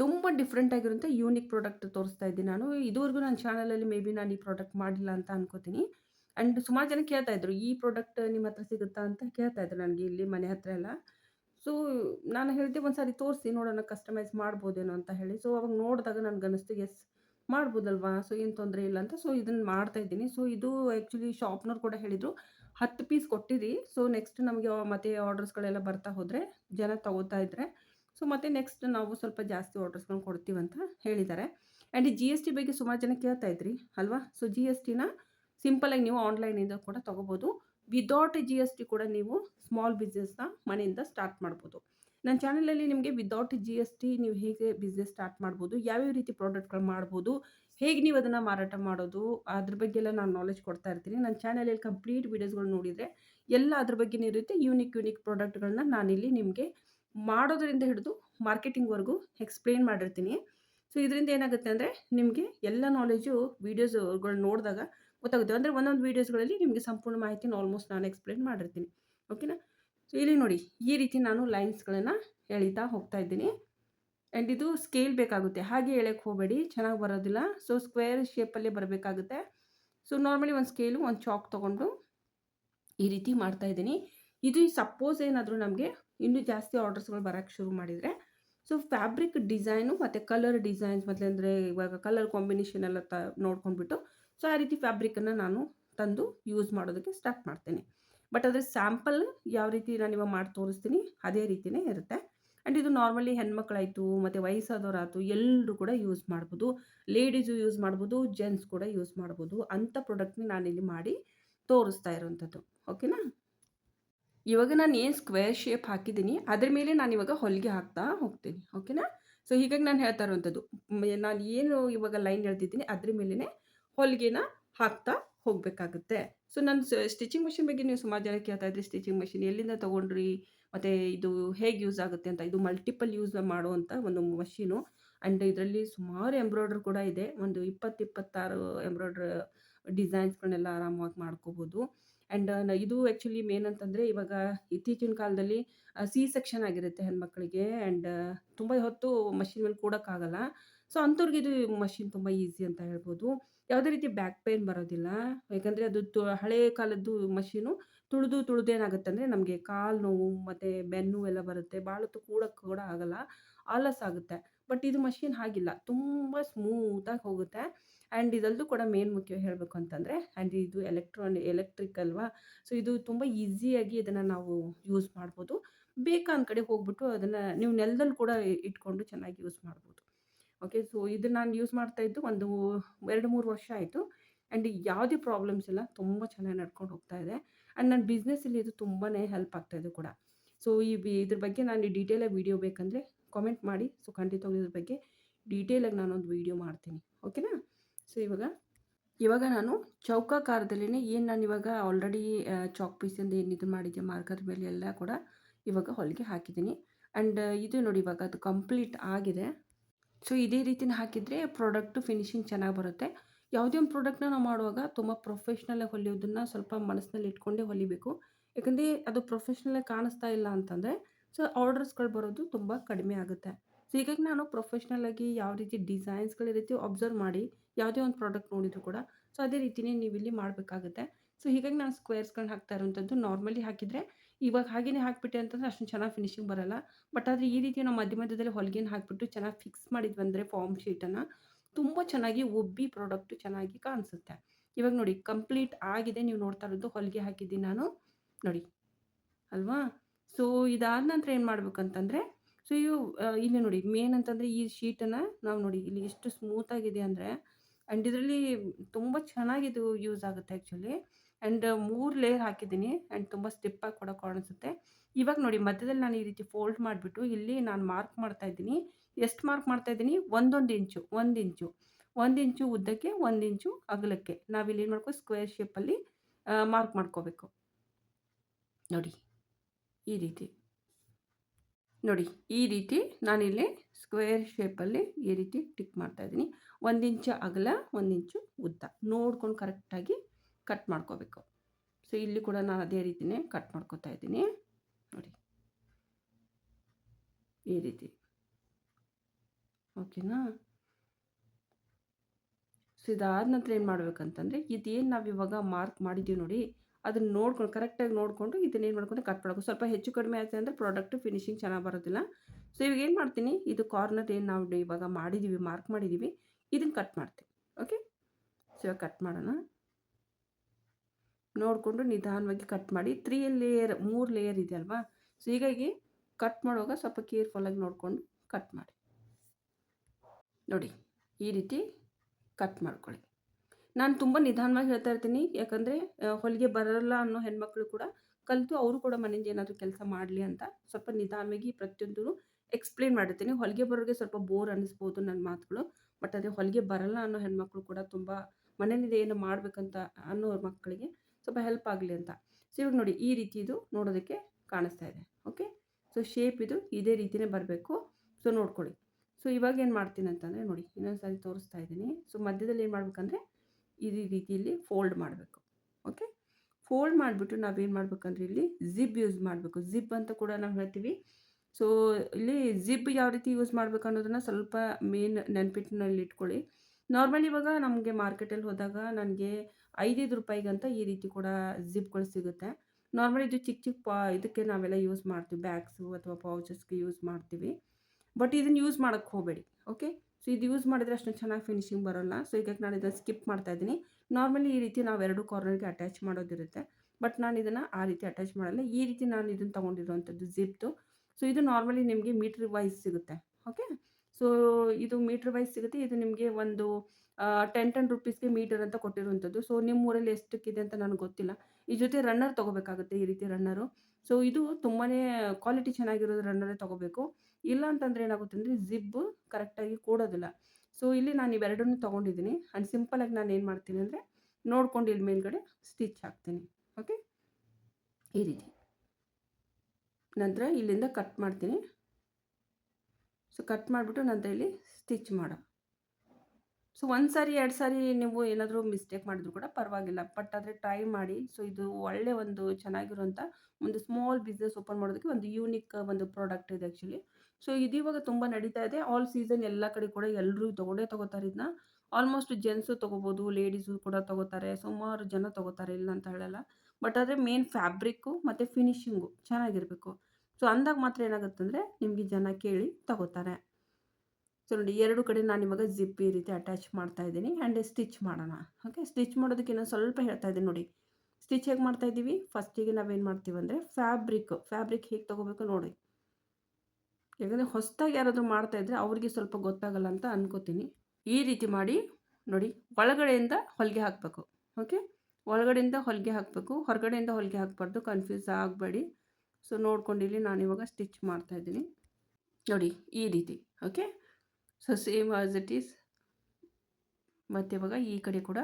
ತುಂಬ ಡಿಫ್ರೆಂಟ್ ಆಗಿರುವಂಥ ಯೂನಿಕ್ ಪ್ರಾಡಕ್ಟ್ ತೋರಿಸ್ತಾ ಇದ್ದೀನಿ ನಾನು. ಇದುವರೆಗೂ ನನ್ನ ಚಾನಲಲ್ಲಿ ಮೇ ಬಿ ನಾನು ಈ ಪ್ರಾಡಕ್ಟ್ ಮಾಡಿಲ್ಲ ಅಂತ ಅನ್ಕೋತೀನಿ. ಆ್ಯಂಡ್ ಸುಮಾರು ಜನ ಕೇಳ್ತಾ ಇದ್ರು, ಈ ಪ್ರಾಡಕ್ಟ್ ನಿಮ್ಮ ಹತ್ರ ಸಿಗುತ್ತಾ ಅಂತ ಕೇಳ್ತಾ ಇದ್ರು ನನಗೆ ಇಲ್ಲಿ ಮನೆ ಹತ್ರ ಎಲ್ಲ. ಸೊ ನಾನು ಹೇಳಿದೆ ಒಂದು ಸಾರಿ ತೋರಿಸಿ, ನೋಡೋಣ ಕಸ್ಟಮೈಸ್ ಮಾಡ್ಬೋದೇನೋ ಅಂತ ಹೇಳಿ. ಸೊ ಅವಾಗ ನೋಡಿದಾಗ ನನಗೆ ಅನಿಸ್ತು ಎಸ್ ಮಾಡ್ಬೋದಲ್ವಾ? ಸೊ ಏನು ತೊಂದರೆ ಇಲ್ಲ ಅಂತ. ಸೊ ಇದನ್ನು ಮಾಡ್ತಾ ಇದ್ದೀನಿ. ಸೊ ಇದು ಆ್ಯಕ್ಚುಲಿ ಶಾಪ್ನವ್ರು ಕೂಡ ಹೇಳಿದರು, ಹತ್ತು ಪೀಸ್ ಕೊಟ್ಟಿರಿ. ಸೊ ನೆಕ್ಸ್ಟ್ ನಮಗೆ ಮತ್ತೆ ಆರ್ಡರ್ಸ್ಗಳೆಲ್ಲ ಬರ್ತಾ ಹೋದರೆ, ಜನ ತಗೋತಾ ಇದ್ದರೆ ಸೊ ಮತ್ತೆ ನೆಕ್ಸ್ಟ್ ನಾವು ಸ್ವಲ್ಪ ಜಾಸ್ತಿ ಆರ್ಡರ್ಸ್ಗಳನ್ನ ಕೊಡ್ತೀವಿ ಅಂತ ಹೇಳಿದ್ದಾರೆ ಆ್ಯಂಡ್ ಈ ಜಿ ಎಸ್ ಟಿ ಬಗ್ಗೆ ಸುಮಾರು ಜನ ಕೇಳ್ತಾ ಇದ್ರಿ ಅಲ್ವಾ? ಸೊ ಜಿ ಎಸ್ ಟಿನ ಸಿಂಪಲಾಗಿ ನೀವು ಆನ್ಲೈನಿಂದ ಕೂಡ ತೊಗೋಬೋದು. ವಿದೌಟ್ ಜಿ ಎಸ್ ಟಿ ಕೂಡ ನೀವು ಸ್ಮಾಲ್ ಬಿಸ್ನೆಸ್ನ ಮನೆಯಿಂದ ಸ್ಟಾರ್ಟ್ ಮಾಡ್ಬೋದು. ನನ್ನ ಚಾನಲಲ್ಲಿ ನಿಮಗೆ ವಿದೌಟ್ ಜಿ ಎಸ್ ಟಿ ನೀವು ಹೇಗೆ ಬಿಸ್ನೆಸ್ ಸ್ಟಾರ್ಟ್ ಮಾಡ್ಬೋದು, ಯಾವ್ಯಾವ ರೀತಿ ಪ್ರಾಡಕ್ಟ್ಗಳು ಮಾಡ್ಬೋದು, ಹೇಗೆ ನೀವು ಅದನ್ನು ಮಾರಾಟ ಮಾಡೋದು, ಅದ್ರ ಬಗ್ಗೆ ಎಲ್ಲ ನಾನು ನಾಲೆಜ್ ಕೊಡ್ತಾ ಇರ್ತೀನಿ. ನನ್ನ ಚಾನಲಲ್ಲಿ ಕಂಪ್ಲೀಟ್ ವೀಡಿಯೋಸ್ಗಳು ನೋಡಿದರೆ ಎಲ್ಲ ಅದ್ರ ಬಗ್ಗೆನೇ ಇರುತ್ತೆ. ಯೂನಿಕ್ ಯೂನಿಕ್ ಪ್ರಾಡಕ್ಟ್ಗಳನ್ನ ನಾನಿಲ್ಲಿ ನಿಮಗೆ ಮಾಡೋದರಿಂದ ಹಿಡಿದು ಮಾರ್ಕೆಟಿಂಗ್ವರೆಗೂ ಎಕ್ಸ್ಪ್ಲೇನ್ ಮಾಡಿರ್ತೀನಿ. ಸೊ ಇದರಿಂದ ಏನಾಗುತ್ತೆ ಅಂದರೆ ನಿಮಗೆ ಎಲ್ಲ ನಾಲೆಜು ವೀಡಿಯೋಸ್ಗಳು ನೋಡಿದಾಗ ಗೊತ್ತಾಗುತ್ತೆ. ಅಂದರೆ ಒಂದೊಂದು ವೀಡಿಯೋಸ್ಗಳಲ್ಲಿ ನಿಮಗೆ ಸಂಪೂರ್ಣ ಮಾಹಿತಿನ ಆಲ್ಮೋಸ್ಟ್ ನಾನು ಎಕ್ಸ್ಪ್ಲೇನ್ ಮಾಡಿರ್ತೀನಿ. ಓಕೆನಾ ಸೊ ಇಲ್ಲಿ ನೋಡಿ, ಈ ರೀತಿ ನಾನು ಲೈನ್ಸ್ಗಳನ್ನು ಎಳಿತಾ ಹೋಗ್ತಾ ಇದ್ದೀನಿ. ಆ್ಯಂಡ್ ಇದು ಸ್ಕೇಲ್ ಬೇಕಾಗುತ್ತೆ. ಹಾಗೆ ಎಳೆಯಕ್ಕೆ ಹೋಗಬೇಡಿ, ಚೆನ್ನಾಗಿ ಬರೋದಿಲ್ಲ. ಸೊ ಸ್ಕ್ವೇರ್ ಶೇಪಲ್ಲೇ ಬರಬೇಕಾಗುತ್ತೆ. ಸೊ ನಾರ್ಮಲಿ ಒಂದು ಸ್ಕೇಲು ಒಂದು ಚಾಕ್ ತೊಗೊಂಡು ಈ ರೀತಿ ಮಾಡ್ತಾ ಇದ್ದೀನಿ. ಇದು ಸಪೋಸ್ ಏನಾದರೂ ನಮಗೆ ಇನ್ನೂ ಜಾಸ್ತಿ ಆರ್ಡರ್ಸ್ಗಳು ಬರೋಕ್ಕೆ ಶುರು ಮಾಡಿದರೆ. ಸೊ, ಫ್ಯಾಬ್ರಿಕ್ ಡಿಸೈನು ಮತ್ತು ಕಲರ್ ಡಿಸೈನ್ಸ್ ಮತ್ತು ಅಂದರೆ ಇವಾಗ ಕಲರ್ ಕಾಂಬಿನೇಷನ್ ಎಲ್ಲ ತ ನೋಡ್ಕೊಂಡ್ಬಿಟ್ಟು, ಸೊ, ಆ ರೀತಿ ಫ್ಯಾಬ್ರಿಕನ್ನು ನಾನು ತಂದು ಯೂಸ್ ಮಾಡೋದಕ್ಕೆ ಸ್ಟಾರ್ಟ್ ಮಾಡ್ತೇನೆ. ಬಟ್ ಅದರ ಸ್ಯಾಂಪಲ್ ಯಾವ ರೀತಿ ನಾನು ಇವಾಗ ಮಾಡಿ ತೋರಿಸ್ತೀನಿ, ಅದೇ ರೀತಿಯೇ ಇರುತ್ತೆ. ಆ್ಯಂಡ್ ಇದು ನಾರ್ಮಲಿ ಹೆಣ್ಮಕ್ಳಾಯಿತು, ಮತ್ತು ವಯಸ್ಸಾದವರಾಯಿತು ಎಲ್ಲರೂ ಕೂಡ ಯೂಸ್ ಮಾಡ್ಬೋದು. ಲೇಡೀಸು ಯೂಸ್ ಮಾಡ್ಬೋದು, ಜೆಂಟ್ಸ್ ಕೂಡ ಯೂಸ್ ಮಾಡ್ಬೋದು. ಅಂಥ ಪ್ರಾಡಕ್ಟ್ನ ನಾನಿಲ್ಲಿ ಮಾಡಿ ತೋರಿಸ್ತಾ ಇರೋವಂಥದ್ದು ಓಕೆನಾ? ಇವಾಗ ನಾನು ಏನು ಸ್ಕ್ವೇರ್ ಶೇಪ್ ಹಾಕಿದ್ದೀನಿ, ಅದ್ರ ಮೇಲೆ ನಾನು ಇವಾಗ ಹೊಲಿಗೆ ಹಾಕ್ತಾ ಹೋಗ್ತೀನಿ ಓಕೆನಾ ಸೊ ಹೀಗಾಗಿ ನಾನು ಹೇಳ್ತಾ ಇರೋವಂಥದ್ದು ನಾನು ಏನು ಇವಾಗ ಲೈನ್ ಹೇಳ್ತಿದ್ದೀನಿ, ಅದ್ರ ಮೇಲೇ ಹೊಲಿಗೆನ ಹಾಕ್ತಾ ಹೋಗಬೇಕಾಗುತ್ತೆ. ಸೊ ನಾನು ಸ್ಟಿಚಿಂಗ್ ಮಷಿನ್ ಬಗ್ಗೆ ನೀವು ಸುಮಾರು ಜನ ಕೇಳ್ತಾ ಇದ್ರಿ ಸ್ಟಿಚಿಂಗ್ ಮಷಿನ್ ಎಲ್ಲಿಂದ ತೊಗೊಂಡ್ರಿ, ಮತ್ತು ಇದು ಹೇಗೆ ಯೂಸ್ ಆಗುತ್ತೆ ಅಂತ, ಇದು ಮಲ್ಟಿಪಲ್ ಯೂಸ್ ಮಾಡುವಂಥ ಒಂದು ಮಷೀನು ಆ್ಯಂಡ್ ಇದರಲ್ಲಿ ಸುಮಾರು ಎಂಬ್ರಾಯ್ಡ್ರ್ ಕೂಡ ಇದೆ, ಒಂದು ಇಪ್ಪತ್ತು ಇಪ್ಪತ್ತಾರು ಎಂಬ್ರಾಯ್ಡ್ರ್ ಡಿಸೈನ್ಸ್ಗಳನ್ನೆಲ್ಲ ಆರಾಮವಾಗಿ ಮಾಡ್ಕೋಬೋದು. ಆ್ಯಂಡ್ ಇದು ಆ್ಯಕ್ಚುಲಿ ಮೇನ್ ಅಂತಂದರೆ ಇವಾಗ ಇತ್ತೀಚಿನ ಕಾಲದಲ್ಲಿ ಸಿ ಸೆಕ್ಷನ್ ಆಗಿರುತ್ತೆ ಹೆಣ್ಮಕ್ಳಿಗೆ. ಆ್ಯಂಡ್ ತುಂಬ ಹೊತ್ತು ಮಷಿನ್ ಮೇಲೆ ಕೂಡೋಕ್ಕಾಗಲ್ಲ. ಸೊ ಅಂಥವ್ರಿಗೆ ಇದು ಮಷಿನ್ ತುಂಬ ಈಸಿ ಅಂತ ಹೇಳ್ಬೋದು. ಯಾವುದೇ ರೀತಿ ಬ್ಯಾಕ್ ಪೇನ್ ಬರೋದಿಲ್ಲ. ಯಾಕಂದರೆ ಅದು ತು, ಹಳೆ ಕಾಲದ್ದು ಮಷೀನು ತುಳಿದು ತುಳಿದು ಏನಾಗುತ್ತೆ ಅಂದರೆ ನಮಗೆ ಕಾಲು ನೋವು, ಮತ್ತು ಬೆನ್ನು ಎಲ್ಲ ಬರುತ್ತೆ. ಭಾಳ ಹೊತ್ತು ಕೂಡೋಕ್ಕೆ ಕೂಡ ಆಗಲ್ಲ. ಆಲಸ್ ಆಗುತ್ತೆ. ಬಟ್ ಇದು ಮಷೀನ್ ಹಾಗಿಲ್ಲ. ತುಂಬ ಸ್ಮೂತಾಗಿ ಹೋಗುತ್ತೆ. ಆ್ಯಂಡ್ ಇದಲ್ದು ಕೂಡ ಮೇನ್ ಮುಖ್ಯ ಹೇಳಬೇಕು ಅಂತಂದರೆ ಆ್ಯಂಡ್ ಇದು ಎಲೆಕ್ಟ್ರಾನಿ, ಎಲೆಕ್ಟ್ರಿಕ್ ಅಲ್ವಾ? ಸೊ ಇದು ತುಂಬ ಈಸಿಯಾಗಿ ಇದನ್ನು ನಾವು ಯೂಸ್ ಮಾಡ್ಬೋದು. ಬೇಕಾ ಅಂದ ಕಡೆ ಹೋಗ್ಬಿಟ್ಟು ಅದನ್ನು ನೀವು ನೆಲದಲ್ಲಿ ಕೂಡ ಇಟ್ಕೊಂಡು ಚೆನ್ನಾಗಿ ಯೂಸ್ ಮಾಡ್ಬೋದು. ಓಕೆ ಸೊ ಇದು ನಾನು ಯೂಸ್ ಮಾಡ್ತಾ ಇದ್ದು ಒಂದು ಎರಡು ಮೂರು ವರ್ಷ ಆಯಿತು. ಆ್ಯಂಡ್ ಯಾವುದೇ ಪ್ರಾಬ್ಲಮ್ಸ್ ಇಲ್ಲ, ತುಂಬ ಚೆನ್ನಾಗಿ ನಡ್ಕೊಂಡು ಹೋಗ್ತಾ ಇದೆ. ಆ್ಯಂಡ್ ನನ್ನ ಬಿಸ್ನೆಸ್ಸಲ್ಲಿ ಇದು ತುಂಬಾ ಹೆಲ್ಪ್ ಆಗ್ತಾಯಿದೆ ಕೂಡ. ಸೊ ಈ ಇದ್ರ ಬಗ್ಗೆ ನಾನು ಡೀಟೇಲಾಗಿ ವೀಡಿಯೋ ಬೇಕಂದರೆ ಕಾಮೆಂಟ್ ಮಾಡಿ. ಸೊ ಖಂಡಿತವಾಗ್ಲೂ ಇದ್ರ ಬಗ್ಗೆ ಡೀಟೇಲಾಗಿ ನಾನೊಂದು ವೀಡಿಯೋ ಮಾಡ್ತೀನಿ. ಓಕೆನಾ ಸೊ ಇವಾಗ ಇವಾಗ ನಾನು ಚೌಕಾಕಾರದಲ್ಲೇ ಏನು ನಾನು ಇವಾಗ ಆಲ್ರೆಡಿ ಚಾಕ್ ಪೀಸಿಂದ ಏನು ಇದು ಮಾಡಿದ್ದೆ ಮಾರ್ಕರ್ ಮೇಲೆ ಎಲ್ಲ ಕೂಡ ಇವಾಗ ಹೊಲಿಗೆ ಹಾಕಿದ್ದೀನಿ. ಆ್ಯಂಡ್ ಇದು ನೋಡಿ ಇವಾಗ ಅದು ಕಂಪ್ಲೀಟ್ ಆಗಿದೆ. ಸೊ ಇದೇ ರೀತಿನ ಹಾಕಿದರೆ ಪ್ರಾಡಕ್ಟು ಫಿನಿಶಿಂಗ್ ಚೆನ್ನಾಗಿ ಬರುತ್ತೆ. ಯಾವುದೇ ಒಂದು ಪ್ರಾಡಕ್ಟ್ನ ನಾವು ಮಾಡುವಾಗ ತುಂಬ ಪ್ರೊಫೆಷ್ನಲಾಗಿ ಹೊಲಿಯೋದನ್ನು ಸ್ವಲ್ಪ ಮನಸ್ಸಿನಲ್ಲಿ ಇಟ್ಕೊಂಡೇ ಹೊಲಿಬೇಕು. ಯಾಕಂದರೆ ಅದು ಪ್ರೊಫೆಷ್ನಲಾಗಿ ಕಾಣಿಸ್ತಾ ಇಲ್ಲ ಅಂತಂದರೆ ಸೊ ಆರ್ಡರ್ಸ್ಗಳು ಬರೋದು ತುಂಬ ಕಡಿಮೆ ಆಗುತ್ತೆ. ಸೊ ಹೀಗಾಗಿ ನಾನು ಪ್ರೊಫೆಷ್ನಲ್ಲಾಗಿ ಯಾವ ರೀತಿ ಡಿಸೈನ್ಸ್ಗಳ ರೀತಿ ಅಬ್ಸರ್ವ್ ಮಾಡಿ ಯಾವುದೇ ಒಂದು ಪ್ರಾಡಕ್ಟ್ ನೋಡಿದ್ರು ಕೂಡ. ಸೊ ಅದೇ ರೀತಿಯೇ ನೀವು ಇಲ್ಲಿ ಮಾಡಬೇಕಾಗುತ್ತೆ. ಸೊ ಹೀಗಾಗಿ ನಾನು ಸ್ಕ್ವೇರ್ಸ್ಗಳನ್ನ ಹಾಕ್ತಾ ಇರೋವಂಥದ್ದು ನಾರ್ಮಲಿ ಹಾಕಿದರೆ ಇವಾಗ ಹಾಗೇ ಹಾಕಿಬಿಟ್ಟೆ ಅಂತಂದರೆ ಅಷ್ಟೊಂದು ಚೆನ್ನಾಗಿ ಫಿನಿಶಿಂಗ್ ಬರೋಲ್ಲ. ಬಟ್ ಆದರೆ ಈ ರೀತಿ ನಾವು ಮಧ್ಯ ಮಧ್ಯದಲ್ಲಿ ಹೊಲಿಗೆನ ಹಾಕಿಬಿಟ್ಟು ಚೆನ್ನಾಗಿ ಫಿಕ್ಸ್ ಮಾಡಿದ್ವಿ ಅಂದರೆ ಫಾರ್ಮ್ ಶೀಟನ್ನು ತುಂಬ ಚೆನ್ನಾಗಿ ಒಬ್ಬಿ ಪ್ರಾಡಕ್ಟು ಚೆನ್ನಾಗಿ ಕಾಣಿಸುತ್ತೆ. ಇವಾಗ ನೋಡಿ ಕಂಪ್ಲೀಟ್ ಆಗಿದೆ. ನೀವು ನೋಡ್ತಾ ಇರೋದು ಹೊಲಿಗೆ ಹಾಕಿದ್ದೀನಿ ನಾನು. ನೋಡಿ. ಅಲ್ವಾ? ಸೊ ಇದಾದ ನಂತರ ಏನು ಮಾಡ್ಬೇಕಂತಂದರೆ ಸೊ ಇವು ಇಲ್ಲಿ ನೋಡಿ ಮೇನ್ ಅಂತಂದರೆ ಈ ಶೀಟನ್ನು ನಾವು ನೋಡಿ, ಇಲ್ಲಿ ಎಷ್ಟು ಸ್ಮೂತಾಗಿದೆ ಅಂದರೆ ಆ್ಯಂಡ್ ಇದರಲ್ಲಿ ತುಂಬ ಚೆನ್ನಾಗಿದು ಯೂಸ್ ಆಗುತ್ತೆ ಆ್ಯಕ್ಚುಲಿ ಆ್ಯಂಡ್ ಮೂರು ಲೇಯರ್ ಹಾಕಿದ್ದೀನಿ ಆ್ಯಂಡ್ ತುಂಬ ಸ್ಟಿಪ್ಪಾಗಿ ಕೂಡ ಕಾಣಿಸುತ್ತೆ. ಇವಾಗ ನೋಡಿ, ಮಧ್ಯದಲ್ಲಿ ನಾನು ಈ ರೀತಿ ಫೋಲ್ಡ್ ಮಾಡಿಬಿಟ್ಟು ಇಲ್ಲಿ ನಾನು ಮಾರ್ಕ್ ಮಾಡ್ತಾ ಇದ್ದೀನಿ. ಎಷ್ಟು ಮಾರ್ಕ್ ಮಾಡ್ತಾ ಇದ್ದೀನಿ, ಒಂದೊಂದು ಇಂಚು ಒಂದು ಇಂಚು ಒಂದು ಇಂಚು ಉದ್ದಕ್ಕೆ, ಒಂದು ಇಂಚು ಅಗಲಕ್ಕೆ. ನಾವಿಲ್ಲಿ ಏನು ಮಾಡ್ಕೋ ಸ್ಕ್ವೇರ್ ಶೇಪಲ್ಲಿ ಮಾರ್ಕ್ ಮಾಡ್ಕೋಬೇಕು. ನೋಡಿ, ಈ ರೀತಿ. ನೋಡಿ, ಈ ರೀತಿ ನಾನಿಲ್ಲಿ ಸ್ಕ್ವೇರ್ ಶೇಪಲ್ಲಿ ಈ ರೀತಿ ಟಿಕ್ ಮಾಡ್ತಾ ಇದ್ದೀನಿ. ಒಂದು ಇಂಚು ಅಗಲ, ಒಂದು ಇಂಚು ಉದ್ದ. ನೋಡ್ಕೊಂಡು ಕರೆಕ್ಟಾಗಿ ಕಟ್ ಮಾಡ್ಕೋಬೇಕು. ಸೊ ಇಲ್ಲಿ ಕೂಡ ನಾನು ಅದೇ ರೀತಿನೇ ಕಟ್ ಮಾಡ್ಕೋತಾ ಇದ್ದೀನಿ. ನೋಡಿ. ಈ ರೀತಿ. ಓಕೆನಾ ಸೊ ಇದಾದ ನಂತರ ಏನು ಮಾಡಬೇಕಂತಂದರೆ, ಇದೇನು ನಾವು ಇವಾಗ ಮಾರ್ಕ್ ಮಾಡಿದ್ದೀವಿ ನೋಡಿ ಅದನ್ನ ನೋಡ್ಕೊಂಡು ಕರೆಕ್ಟಾಗಿ ನೋಡಿಕೊಂಡು ಇದನ್ನೇನು ಮಾಡ್ಕೊಂಡು ಕಟ್ ಮಾಡಬೇಕು ಸ್ವಲ್ಪ ಹೆಚ್ಚು ಕಡಿಮೆ ಆಯಿತು ಅಂದರೆ ಪ್ರಾಡಕ್ಟ್ ಫಿನಿಶಿಂಗ್ ಚೆನ್ನಾಗಿ ಬರೋದಿಲ್ಲ. ಸೊ ಇವಾಗ ಏನು ಮಾಡ್ತೀನಿ? ಇದು ಕಾರ್ನರ್ ಏನು ನಾವು ಇವಾಗ ಮಾಡಿದ್ದೀವಿ ಮಾರ್ಕ್ ಮಾಡಿದ್ದೀವಿ ಇದನ್ನು ಕಟ್ ಮಾಡ್ತೀನಿ. ಓಕೆ ಸೊ ಇವಾಗ ಕಟ್ ಮಾಡೋಣ. ನೋಡಿಕೊಂಡು ನಿಧಾನವಾಗಿ ಕಟ್ ಮಾಡಿ ತ್ರೀ ಲೇಯರ್ ಮೂರು ಲೇಯರ್ ಇದೆ ಅಲ್ವಾ? ಸೊ ಹೀಗಾಗಿ ಕಟ್ ಮಾಡುವಾಗ ಸ್ವಲ್ಪ ಕೇರ್ಫುಲ್ಲಾಗಿ ನೋಡಿಕೊಂಡು ಕಟ್ ಮಾಡಿ. ನೋಡಿ, ಈ ರೀತಿ ಕಟ್ ಮಾಡ್ಕೊಳ್ಳಿ. ನಾನು ತುಂಬ ನಿಧಾನವಾಗಿ ಹೇಳ್ತಾ ಇರ್ತೀನಿ. ಯಾಕಂದರೆ ಹೊಲಿಗೆ ಬರಲ್ಲ ಅನ್ನೋ ಹೆಣ್ಮಕ್ಳು ಕೂಡ ಕಲಿತು ಅವರು ಕೂಡ ಮನೆಯಿಂದ ಏನಾದರೂ ಕೆಲಸ ಮಾಡಲಿ ಅಂತ ಸ್ವಲ್ಪ ನಿಧಾನವಾಗಿ ಪ್ರತಿಯೊಂದೂ ಎಕ್ಸ್ಪ್ಲೇನ್ ಮಾಡಿರ್ತೀನಿ. ಹೊಲಿಗೆ ಬರೋರಿಗೆ ಸ್ವಲ್ಪ ಬೋರ್ ಅನ್ನಿಸ್ಬೋದು ನನ್ನ ಮಾತುಗಳು. ಬಟ್ ಅದೇ ಹೊಲಿಗೆ ಬರಲ್ಲ ಅನ್ನೋ ಹೆಣ್ಮಕ್ಳು ಕೂಡ ತುಂಬ ಮನೆಯಲ್ಲಿದೆ ಏನು ಮಾಡಬೇಕಂತ ಅನ್ನೋ ಮಕ್ಕಳಿಗೆ ಸ್ವಲ್ಪ ಹೆಲ್ಪ್ ಆಗಲಿ ಅಂತ. ಸೊ ಇವಾಗ ನೋಡಿ, ಈ ರೀತಿ ಇದು ನೋಡೋದಕ್ಕೆ ಕಾಣಿಸ್ತಾ ಇದೆ. ಓಕೆ ಸೊ ಶೇಪ್ ಇದು ಇದೇ ರೀತಿಯೇ ಬರಬೇಕು. ಸೊ ನೋಡ್ಕೊಳ್ಳಿ. ಸೊ ಇವಾಗ ಏನು ಮಾಡ್ತೀನಿ ಅಂತಂದರೆ ನೋಡಿ ಇನ್ನೊಂದು ಸಾರಿ ತೋರಿಸ್ತಾ ಇದ್ದೀನಿ. ಸೊ ಮಧ್ಯದಲ್ಲಿ ಏನು ಮಾಡಬೇಕಂದ್ರೆ ಈ ರೀತಿಯಲ್ಲಿ ಫೋಲ್ಡ್ ಮಾಡಬೇಕು. ಓಕೆ ಫೋಲ್ಡ್ ಮಾಡಿಬಿಟ್ಟು ನಾವೇನು ಮಾಡ್ಬೇಕಂದ್ರೆ ಇಲ್ಲಿ ಜಿಪ್ ಯೂಸ್ ಮಾಡಬೇಕು. ಜಿಪ್ ಅಂತ ಕೂಡ ನಾವು ಹೇಳ್ತೀವಿ. ಸೊ ಇಲ್ಲಿ ಜಿಪ್ ಯಾವ ರೀತಿ ಯೂಸ್ ಮಾಡಬೇಕು ಅನ್ನೋದನ್ನು ಸ್ವಲ್ಪ ಮೇನ್ ನೆನಪಿಟ್ಟಿನಲ್ಲಿ ಇಟ್ಕೊಳ್ಳಿ. ನಾರ್ಮಲಿ ಇವಾಗ ನಮಗೆ ಮಾರ್ಕೆಟಲ್ಲಿ ಹೋದಾಗ ನನಗೆ ಐದೈದು ರೂಪಾಯಿಗಂತ ಈ ರೀತಿ ಕೂಡ ಜಿಪ್ಗಳು ಸಿಗುತ್ತೆ. ನಾರ್ಮಲಿ ಇದು ಚಿಕ್ಕ ಚಿಕ್ಕ ಪಾ, ಇದಕ್ಕೆ ನಾವೆಲ್ಲ ಯೂಸ್ ಮಾಡ್ತೀವಿ. ಬ್ಯಾಗ್ಸು ಅಥವಾ ಪೌಚಸ್ಗೆ ಯೂಸ್ ಮಾಡ್ತೀವಿ. ಬಟ್ ಇದನ್ನು ಯೂಸ್ ಮಾಡೋಕ್ಕೆ ಹೋಗಬೇಡಿ. ಓಕೆ ಸೊ ಇದು ಯೂಸ್ ಮಾಡಿದರೆ ಅಷ್ಟು ಚೆನ್ನಾಗಿ ಫಿನಿಶಿಂಗ್ ಬರೋಲ್ಲ. ಸೊ ಈಗ ನಾನು ಇದನ್ನು ಸ್ಕಿಪ್ ಮಾಡ್ತಾ ಇದ್ದೀನಿ. ನಾರ್ಮಲಿ ಈ ರೀತಿ ನಾವು ಎರಡು ಕಾರ್ನರ್ಗೆ ಅಟ್ಯಾಚ್ ಮಾಡೋದಿರುತ್ತೆ. ಬಟ್ ನಾನು ಇದನ್ನು ಆ ರೀತಿ ಅಟ್ಯಾಚ್ ಮಾಡಲ್ಲ. ಈ ರೀತಿ ನಾನು ಇದನ್ನು ತೊಗೊಂಡಿರುವಂಥದ್ದು ಜಿಪ್ತು ಸೊ ಇದು ನಾರ್ಮಲಿ ನಿಮಗೆ ಮೀಟ್ರ್ ವೈಸ್ ಸಿಗುತ್ತೆ. ಓಕೆ ಸೊ ಇದು ಮೀಟ್ರ್ ವೈಸ್ ಸಿಗುತ್ತೆ. ಇದು ನಿಮಗೆ ಒಂದು ಟೆನ್ ಟೆನ್ ರುಪೀಸ್ಗೆ ಮೀಟರ್ ಅಂತ ಕೊಟ್ಟಿರುವಂಥದ್ದು ಸೊ ನಿಮ್ಮ ಊರಲ್ಲಿ ಎಷ್ಟಕ್ಕಿದೆ ಅಂತ ನನಗೆ ಗೊತ್ತಿಲ್ಲ. ಈ ಜೊತೆ ರನ್ನರ್ ತೊಗೋಬೇಕಾಗುತ್ತೆ ಈ ರೀತಿ ರನ್ನರು ಸೊ ಇದು ತುಂಬಾ ಕ್ವಾಲಿಟಿ ಚೆನ್ನಾಗಿರೋದು ರನ್ನರೇ ತೊಗೋಬೇಕು. ಇಲ್ಲ ಅಂತಂದರೆ ಏನಾಗುತ್ತೆ ಅಂದರೆ ಜಿಬ್ಬು ಕರೆಕ್ಟಾಗಿ ಕೂಡೋದಿಲ್ಲ. ಸೊ ಇಲ್ಲಿ ನಾನು ಇವೆರಡನ್ನು ತೊಗೊಂಡಿದ್ದೀನಿ. ಆ್ಯಂಡ್ ಸಿಂಪಲಾಗಿ ನಾನು ಏನು ಮಾಡ್ತೀನಿ ಅಂದರೆ ನೋಡ್ಕೊಂಡು ಇಲ್ಲಿ ಮೇಲ್ಗಡೆ ಸ್ಟಿಚ್ ಹಾಕ್ತೀನಿ. ಓಕೆ ಈ ರೀತಿ. ನಂತರ ಇಲ್ಲಿಂದ ಕಟ್ ಮಾಡ್ತೀನಿ. ಸೊ ಕಟ್ ಮಾಡಿಬಿಟ್ಟು ನಂತರ ಇಲ್ಲಿ ಸ್ಟಿಚ್ ಮಾಡೋ. ಸೊ ಒಂದು ಸಾರಿ, ಎರಡು ಸಾರಿ ನೀವು ಏನಾದರೂ ಮಿಸ್ಟೇಕ್ ಮಾಡಿದ್ರು ಕೂಡ ಪರವಾಗಿಲ್ಲ. ಬಟ್ ಆದರೆ ಟ್ರೈ ಮಾಡಿ. ಸೊ ಇದು ಒಳ್ಳೆ ಒಂದು ಚೆನ್ನಾಗಿರುವಂಥ ಒಂದು ಸ್ಮಾಲ್ ಬಿಸ್ನೆಸ್ ಓಪನ್ ಮಾಡೋದಕ್ಕೆ ಒಂದು ಯೂನಿಕ್ ಒಂದು ಪ್ರಾಡಕ್ಟ್ ಇದೆ ಆ್ಯಕ್ಚುಲಿ ಸೊ ಇದು ಇವಾಗ ತುಂಬ ನಡೀತಾ ಇದೆ. ಆಲ್ ಸೀಸನ್ ಎಲ್ಲ ಕಡೆ ಕೂಡ ಎಲ್ಲರೂ ತೊಗೊಂಡೇ ತೊಗೋತಾರೆ ಇದನ್ನ ಆಲ್ಮೋಸ್ಟ್ ಜೆಂಟ್ಸು ತೊಗೋಬೋದು ಲೇಡೀಸು ಕೂಡ ತೊಗೋತಾರೆ, ಸುಮಾರು ಜನ ತೊಗೋತಾರೆ ಇಲ್ಲ ಅಂತ ಹೇಳಲ್ಲ. ಬಟ್ ಆದರೆ ಮೇನ್ ಫ್ಯಾಬ್ರಿಕ್ಕು ಮತ್ತು ಫಿನಿಶಿಂಗು ಚೆನ್ನಾಗಿರಬೇಕು. ಸೊ ಅಂದಾಗ ಮಾತ್ರ ಏನಾಗುತ್ತೆ ಅಂದರೆ ನಿಮಗೆ ಜನ ಕೇಳಿ ತಗೋತಾರೆ. ಸೊ ನೋಡಿ, ಎರಡು ಕಡೆ ನಾನು ಇವಾಗ ಜಿಪ್ ಈ ರೀತಿ ಅಟ್ಯಾಚ್ ಮಾಡ್ತಾ ಇದ್ದೀನಿ ಆ್ಯಂಡ್ ಸ್ಟಿಚ್ ಮಾಡೋಣ. ಓಕೆ ಸ್ಟಿಚ್ ಮಾಡೋದಕ್ಕೆ ಇನ್ನೊಂದು ಸ್ವಲ್ಪ ಹೇಳ್ತಾ ಇದ್ದೀನಿ ನೋಡಿ. ಸ್ಟಿಚ್ ಹೇಗೆ ಮಾಡ್ತಾ ಇದ್ದೀವಿ? ಫಸ್ಟಿಗೆ ನಾವೇನು ಮಾಡ್ತೀವಿ ಅಂದರೆ ಫ್ಯಾಬ್ರಿಕ್ ಫ್ಯಾಬ್ರಿಕ್ ಹೇಗೆ ತೊಗೋಬೇಕು ನೋಡಿ. ಯಾಕಂದರೆ ಹೊಸದಾಗಿ ಯಾರಾದರೂ ಮಾಡ್ತಾ ಇದ್ದರೆ ಅವ್ರಿಗೆ ಸ್ವಲ್ಪ ಗೊತ್ತಾಗಲ್ಲ ಅಂತ ಅನ್ಕೋತೀನಿ. ಈ ರೀತಿ ಮಾಡಿ ನೋಡಿ, ಒಳಗಡೆಯಿಂದ ಹೊಲಿಗೆ ಹಾಕಬೇಕು. ಓಕೆ ಒಳಗಡೆಯಿಂದ ಹೊಲಿಗೆ ಹಾಕಬೇಕು. ಹೊರಗಡೆಯಿಂದ ಹೊಲಿಗೆ ಹಾಕಬಾರ್ದು. ಕನ್ಫ್ಯೂಸ್ ಆಗಬೇಡಿ. ಸೊ ನೋಡ್ಕೊಂಡಿಲ್ಲಿ ನಾನು ಇವಾಗ ಸ್ಟಿಚ್ ಮಾಡ್ತಾಯಿದ್ದೀನಿ ನೋಡಿ, ಈ ರೀತಿ. Okay so same as it is ಮತ್ತು ಇವಾಗ ಈ ಕಡೆ ಕೂಡ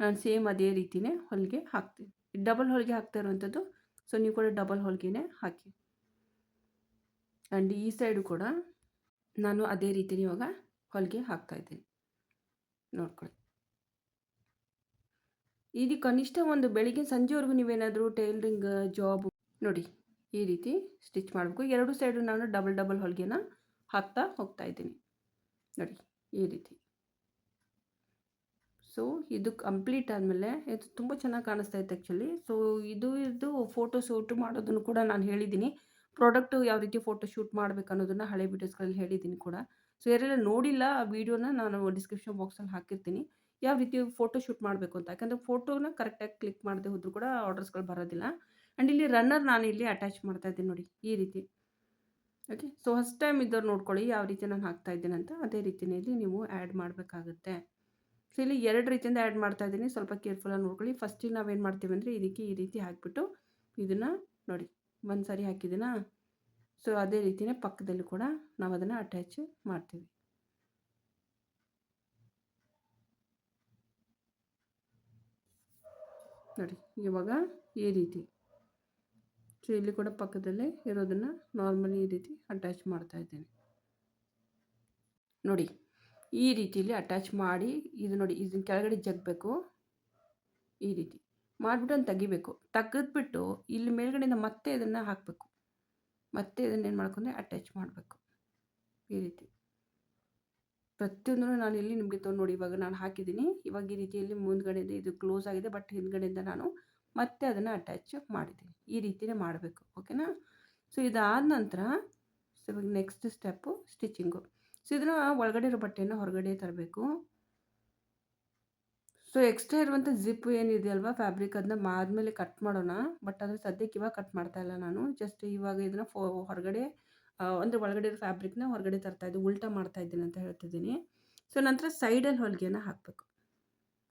ನಾನು ಸೇಮ್ ಅದೇ ರೀತಿಯೇ ಹೊಲಿಗೆ ಹಾಕ್ತೀನಿ. ಡಬಲ್ ಹೊಲಿಗೆ ಹಾಕ್ತಾ ಇರುವಂಥದ್ದು ಸೊ ನೀವು ಕೂಡ ಡಬಲ್ ಹೊಲಿಗೆನೇ ಹಾಕಿ. ಆ್ಯಂಡ್ ಈ ಸೈಡು ಕೂಡ ನಾನು ಅದೇ ರೀತಿಯೇ ಇವಾಗ ಹೊಲಿಗೆ ಹಾಕ್ತಾಯಿದ್ದೀನಿ ನೋಡ್ಕೊಳ್ಳಿ. ಇದು ಕನಿಷ್ಠ ಒಂದು ಬೆಳಿಗ್ಗೆ ಸಂಜೆವರೆಗೂ ನೀವೇನಾದರೂ ಟೈಲರಿಂಗ್, ಜಾಬ್ ನೋಡಿ ಈ ರೀತಿ ಸ್ಟಿಚ್ ಮಾಡಬೇಕು. ಎರಡು ಸೈಡು ನಾನು ಡಬಲ್ ಡಬಲ್ ಹೊಲಿಗೆನ ಹಾಕ್ತಾ ಹೋಗ್ತಾ ಇದ್ದೀನಿ. ನೋಡಿ ಈ ರೀತಿ. ಸೊ ಇದು ಕಂಪ್ಲೀಟ್ ಆದಮೇಲೆ ಇದು ತುಂಬ ಚೆನ್ನಾಗಿ ಕಾಣಿಸ್ತಾ ಇತ್ತು ಆ್ಯಕ್ಚುಲಿ ಸೊ ಇದು ಇದು ಫೋಟೋ ಶೂಟ್ ಮಾಡೋದನ್ನು ಕೂಡ ನಾನು ಹೇಳಿದ್ದೀನಿ. ಪ್ರಾಡಕ್ಟು ಯಾವ ರೀತಿ ಫೋಟೋ ಶೂಟ್ ಮಾಡಬೇಕು ಅನ್ನೋದನ್ನು ಹಳೆ ವೀಡಿಯೋಸ್ಗಳಲ್ಲಿ ಹೇಳಿದ್ದೀನಿ ಕೂಡ. ಸೊ ಯಾರೆಲ್ಲ ನೋಡಿಲ್ಲ ಆ ವೀಡಿಯೋನ ನಾನು ಡಿಸ್ಕ್ರಿಪ್ಷನ್ ಬಾಕ್ಸಲ್ಲಿ ಹಾಕಿರ್ತೀನಿ. ಯಾವ ರೀತಿ ಫೋಟೋ ಶೂಟ್ ಮಾಡಬೇಕು ಅಂತ. ಯಾಕಂದರೆ ಫೋಟೋನ ಕರೆಕ್ಟಾಗಿ ಕ್ಲಿಕ್ ಮಾಡದೆ ಹೋದರೂ ಕೂಡ ಆರ್ಡರ್ಸ್ಗಳು ಬರೋದಿಲ್ಲ. ಆ್ಯಂಡ್ ಇಲ್ಲಿ ರನ್ನರ್ ನಾನು ಇಲ್ಲಿ ಅಟ್ಯಾಚ್ ಮಾಡ್ತಾ ಇದ್ದೀನಿ ನೋಡಿ, ಈ ರೀತಿ. ಓಕೆ ಸೊ ಫಸ್ಟ್ ಟೈಮ್ ಇದ್ದವ್ರು ನೋಡ್ಕೊಳ್ಳಿ ಯಾವ ರೀತಿ ನಾನು ಹಾಕ್ತಾ ಇದ್ದೀನಿ ಅದೇ ರೀತಿಯಲ್ಲಿ ನೀವು ಆ್ಯಡ್ ಮಾಡಬೇಕಾಗುತ್ತೆ. ಸೊ ಇಲ್ಲಿ ಎರಡು ರೀತಿಯಿಂದ ಆ್ಯಡ್ ಮಾಡ್ತಾ ಇದ್ದೀನಿ. ಸ್ವಲ್ಪ ಕೇರ್ಫುಲ್ಲಾಗಿ ನೋಡ್ಕೊಳ್ಳಿ. ಫಸ್ಟಿಗೆ ನಾವೇನು ಮಾಡ್ತೀವಿ ಅಂದರೆ ಇದಕ್ಕೆ ಈ ರೀತಿ ಹಾಕಿಬಿಟ್ಟು ಇದನ್ನು ನೋಡಿ. ಒಂದು ಸಾರಿ ಹಾಕಿದ್ದೀನಾ? ಸೊ ಅದೇ ರೀತಿಯೇ ಪಕ್ಕದಲ್ಲಿ ಕೂಡ ನಾವು ಅದನ್ನು ಅಟ್ಯಾಚ್ ಮಾಡ್ತೀವಿ. ನೋಡಿ, ಇವಾಗ ಈ ರೀತಿ. ಸೊ ಇಲ್ಲಿ ಕೂಡ ಪಕ್ಕದಲ್ಲೇ ಇರೋದನ್ನು ನಾರ್ಮಲಿ ಈ ರೀತಿ ಅಟ್ಯಾಚ್ ಮಾಡ್ತಾ ಇದ್ದೀನಿ. ನೋಡಿ, ಈ ರೀತಿಯಲ್ಲಿ ಅಟ್ಯಾಚ್ ಮಾಡಿ, ಇದು ನೋಡಿ ಇದನ್ನ ಕೆಳಗಡೆ ಜಗ್ಬೇಕು. ಈ ರೀತಿ. ಮಾಡಿಬಿಟ್ಟು ಅದನ್ನು ತೆಗಿಬೇಕು. ತೆಗೆದ್ಬಿಟ್ಟು ಇಲ್ಲಿ ಮೇಲ್ಗಡೆಯಿಂದ ಮತ್ತೆ ಇದನ್ನು ಹಾಕಬೇಕು. ಮತ್ತೆ ಇದನ್ನೇನು ಮಾಡ್ಕೊಂಡ್ರೆ ಅಟ್ಯಾಚ್ ಮಾಡಬೇಕು. ಈ ರೀತಿ. ಪ್ರತಿಯೊಂದನ್ನು ನಾನು ಇಲ್ಲಿ ನಿಮಗೆ ತೊಗೊಂಡು ನೋಡಿ, ಇವಾಗ ನಾನು ಹಾಕಿದ್ದೀನಿ. ಇವಾಗ ಈ ರೀತಿಯಲ್ಲಿ ಮುಂದ್ಗಡೆಯಿಂದ ಇದು ಕ್ಲೋಸ್ ಆಗಿದೆ ಬಟ್ ಹಿಂದ್ಗಡೆಯಿಂದ ನಾನು ಮತ್ತೆ ಅದನ್ನು ಅಟ್ಯಾಚ್ ಮಾಡಿದ್ದೀನಿ. ಈ ರೀತಿಯೇ ಮಾಡಬೇಕು ಓಕೆನಾ ಸೊ ಇದಾದ ನಂತರ ಸೊ ಇವಾಗ ನೆಕ್ಸ್ಟ್ ಸ್ಟೆಪ್ಪು ಸ್ಟಿಚಿಂಗು ಸೊ ಇದನ್ನು ಒಳಗಡೆ ಇರೋ ಬಟ್ಟೆಯನ್ನು ಹೊರಗಡೆ ತರಬೇಕು. ಸೊ ಎಕ್ಸ್ಟ್ರಾ ಇರುವಂಥ ಏನಿದೆ ಅಲ್ವಾ ಫ್ಯಾಬ್ರಿಕ್ ಅದನ್ನ ಆದಮೇಲೆ ಕಟ್ ಮಾಡೋಣ. ಬಟ್ ಆದರೆ ಸದ್ಯಕ್ಕೆ ಇವಾಗ ಕಟ್ ಮಾಡ್ತಾ ಇಲ್ಲ ನಾನು. ಜಸ್ಟ್ ಇವಾಗ ಇದನ್ನು ಫೋ, ಹೊರಗಡೆ ಅಂದರೆ ಒಳಗಡೆ ಇರೋ ಫ್ಯಾಬ್ರಿಕ್ನ ಹೊರಗಡೆ ತರ್ತಾ ಇದ್ದು. ಉಲ್ಟಾ ಮಾಡ್ತಾ ಇದ್ದೀನಿ ಅಂತ ಹೇಳ್ತಿದ್ದೀನಿ ಸೊ ನಂತರ ಸೈಡಲ್ಲಿ ಹೊಲಿಗೆನ ಹಾಕಬೇಕು.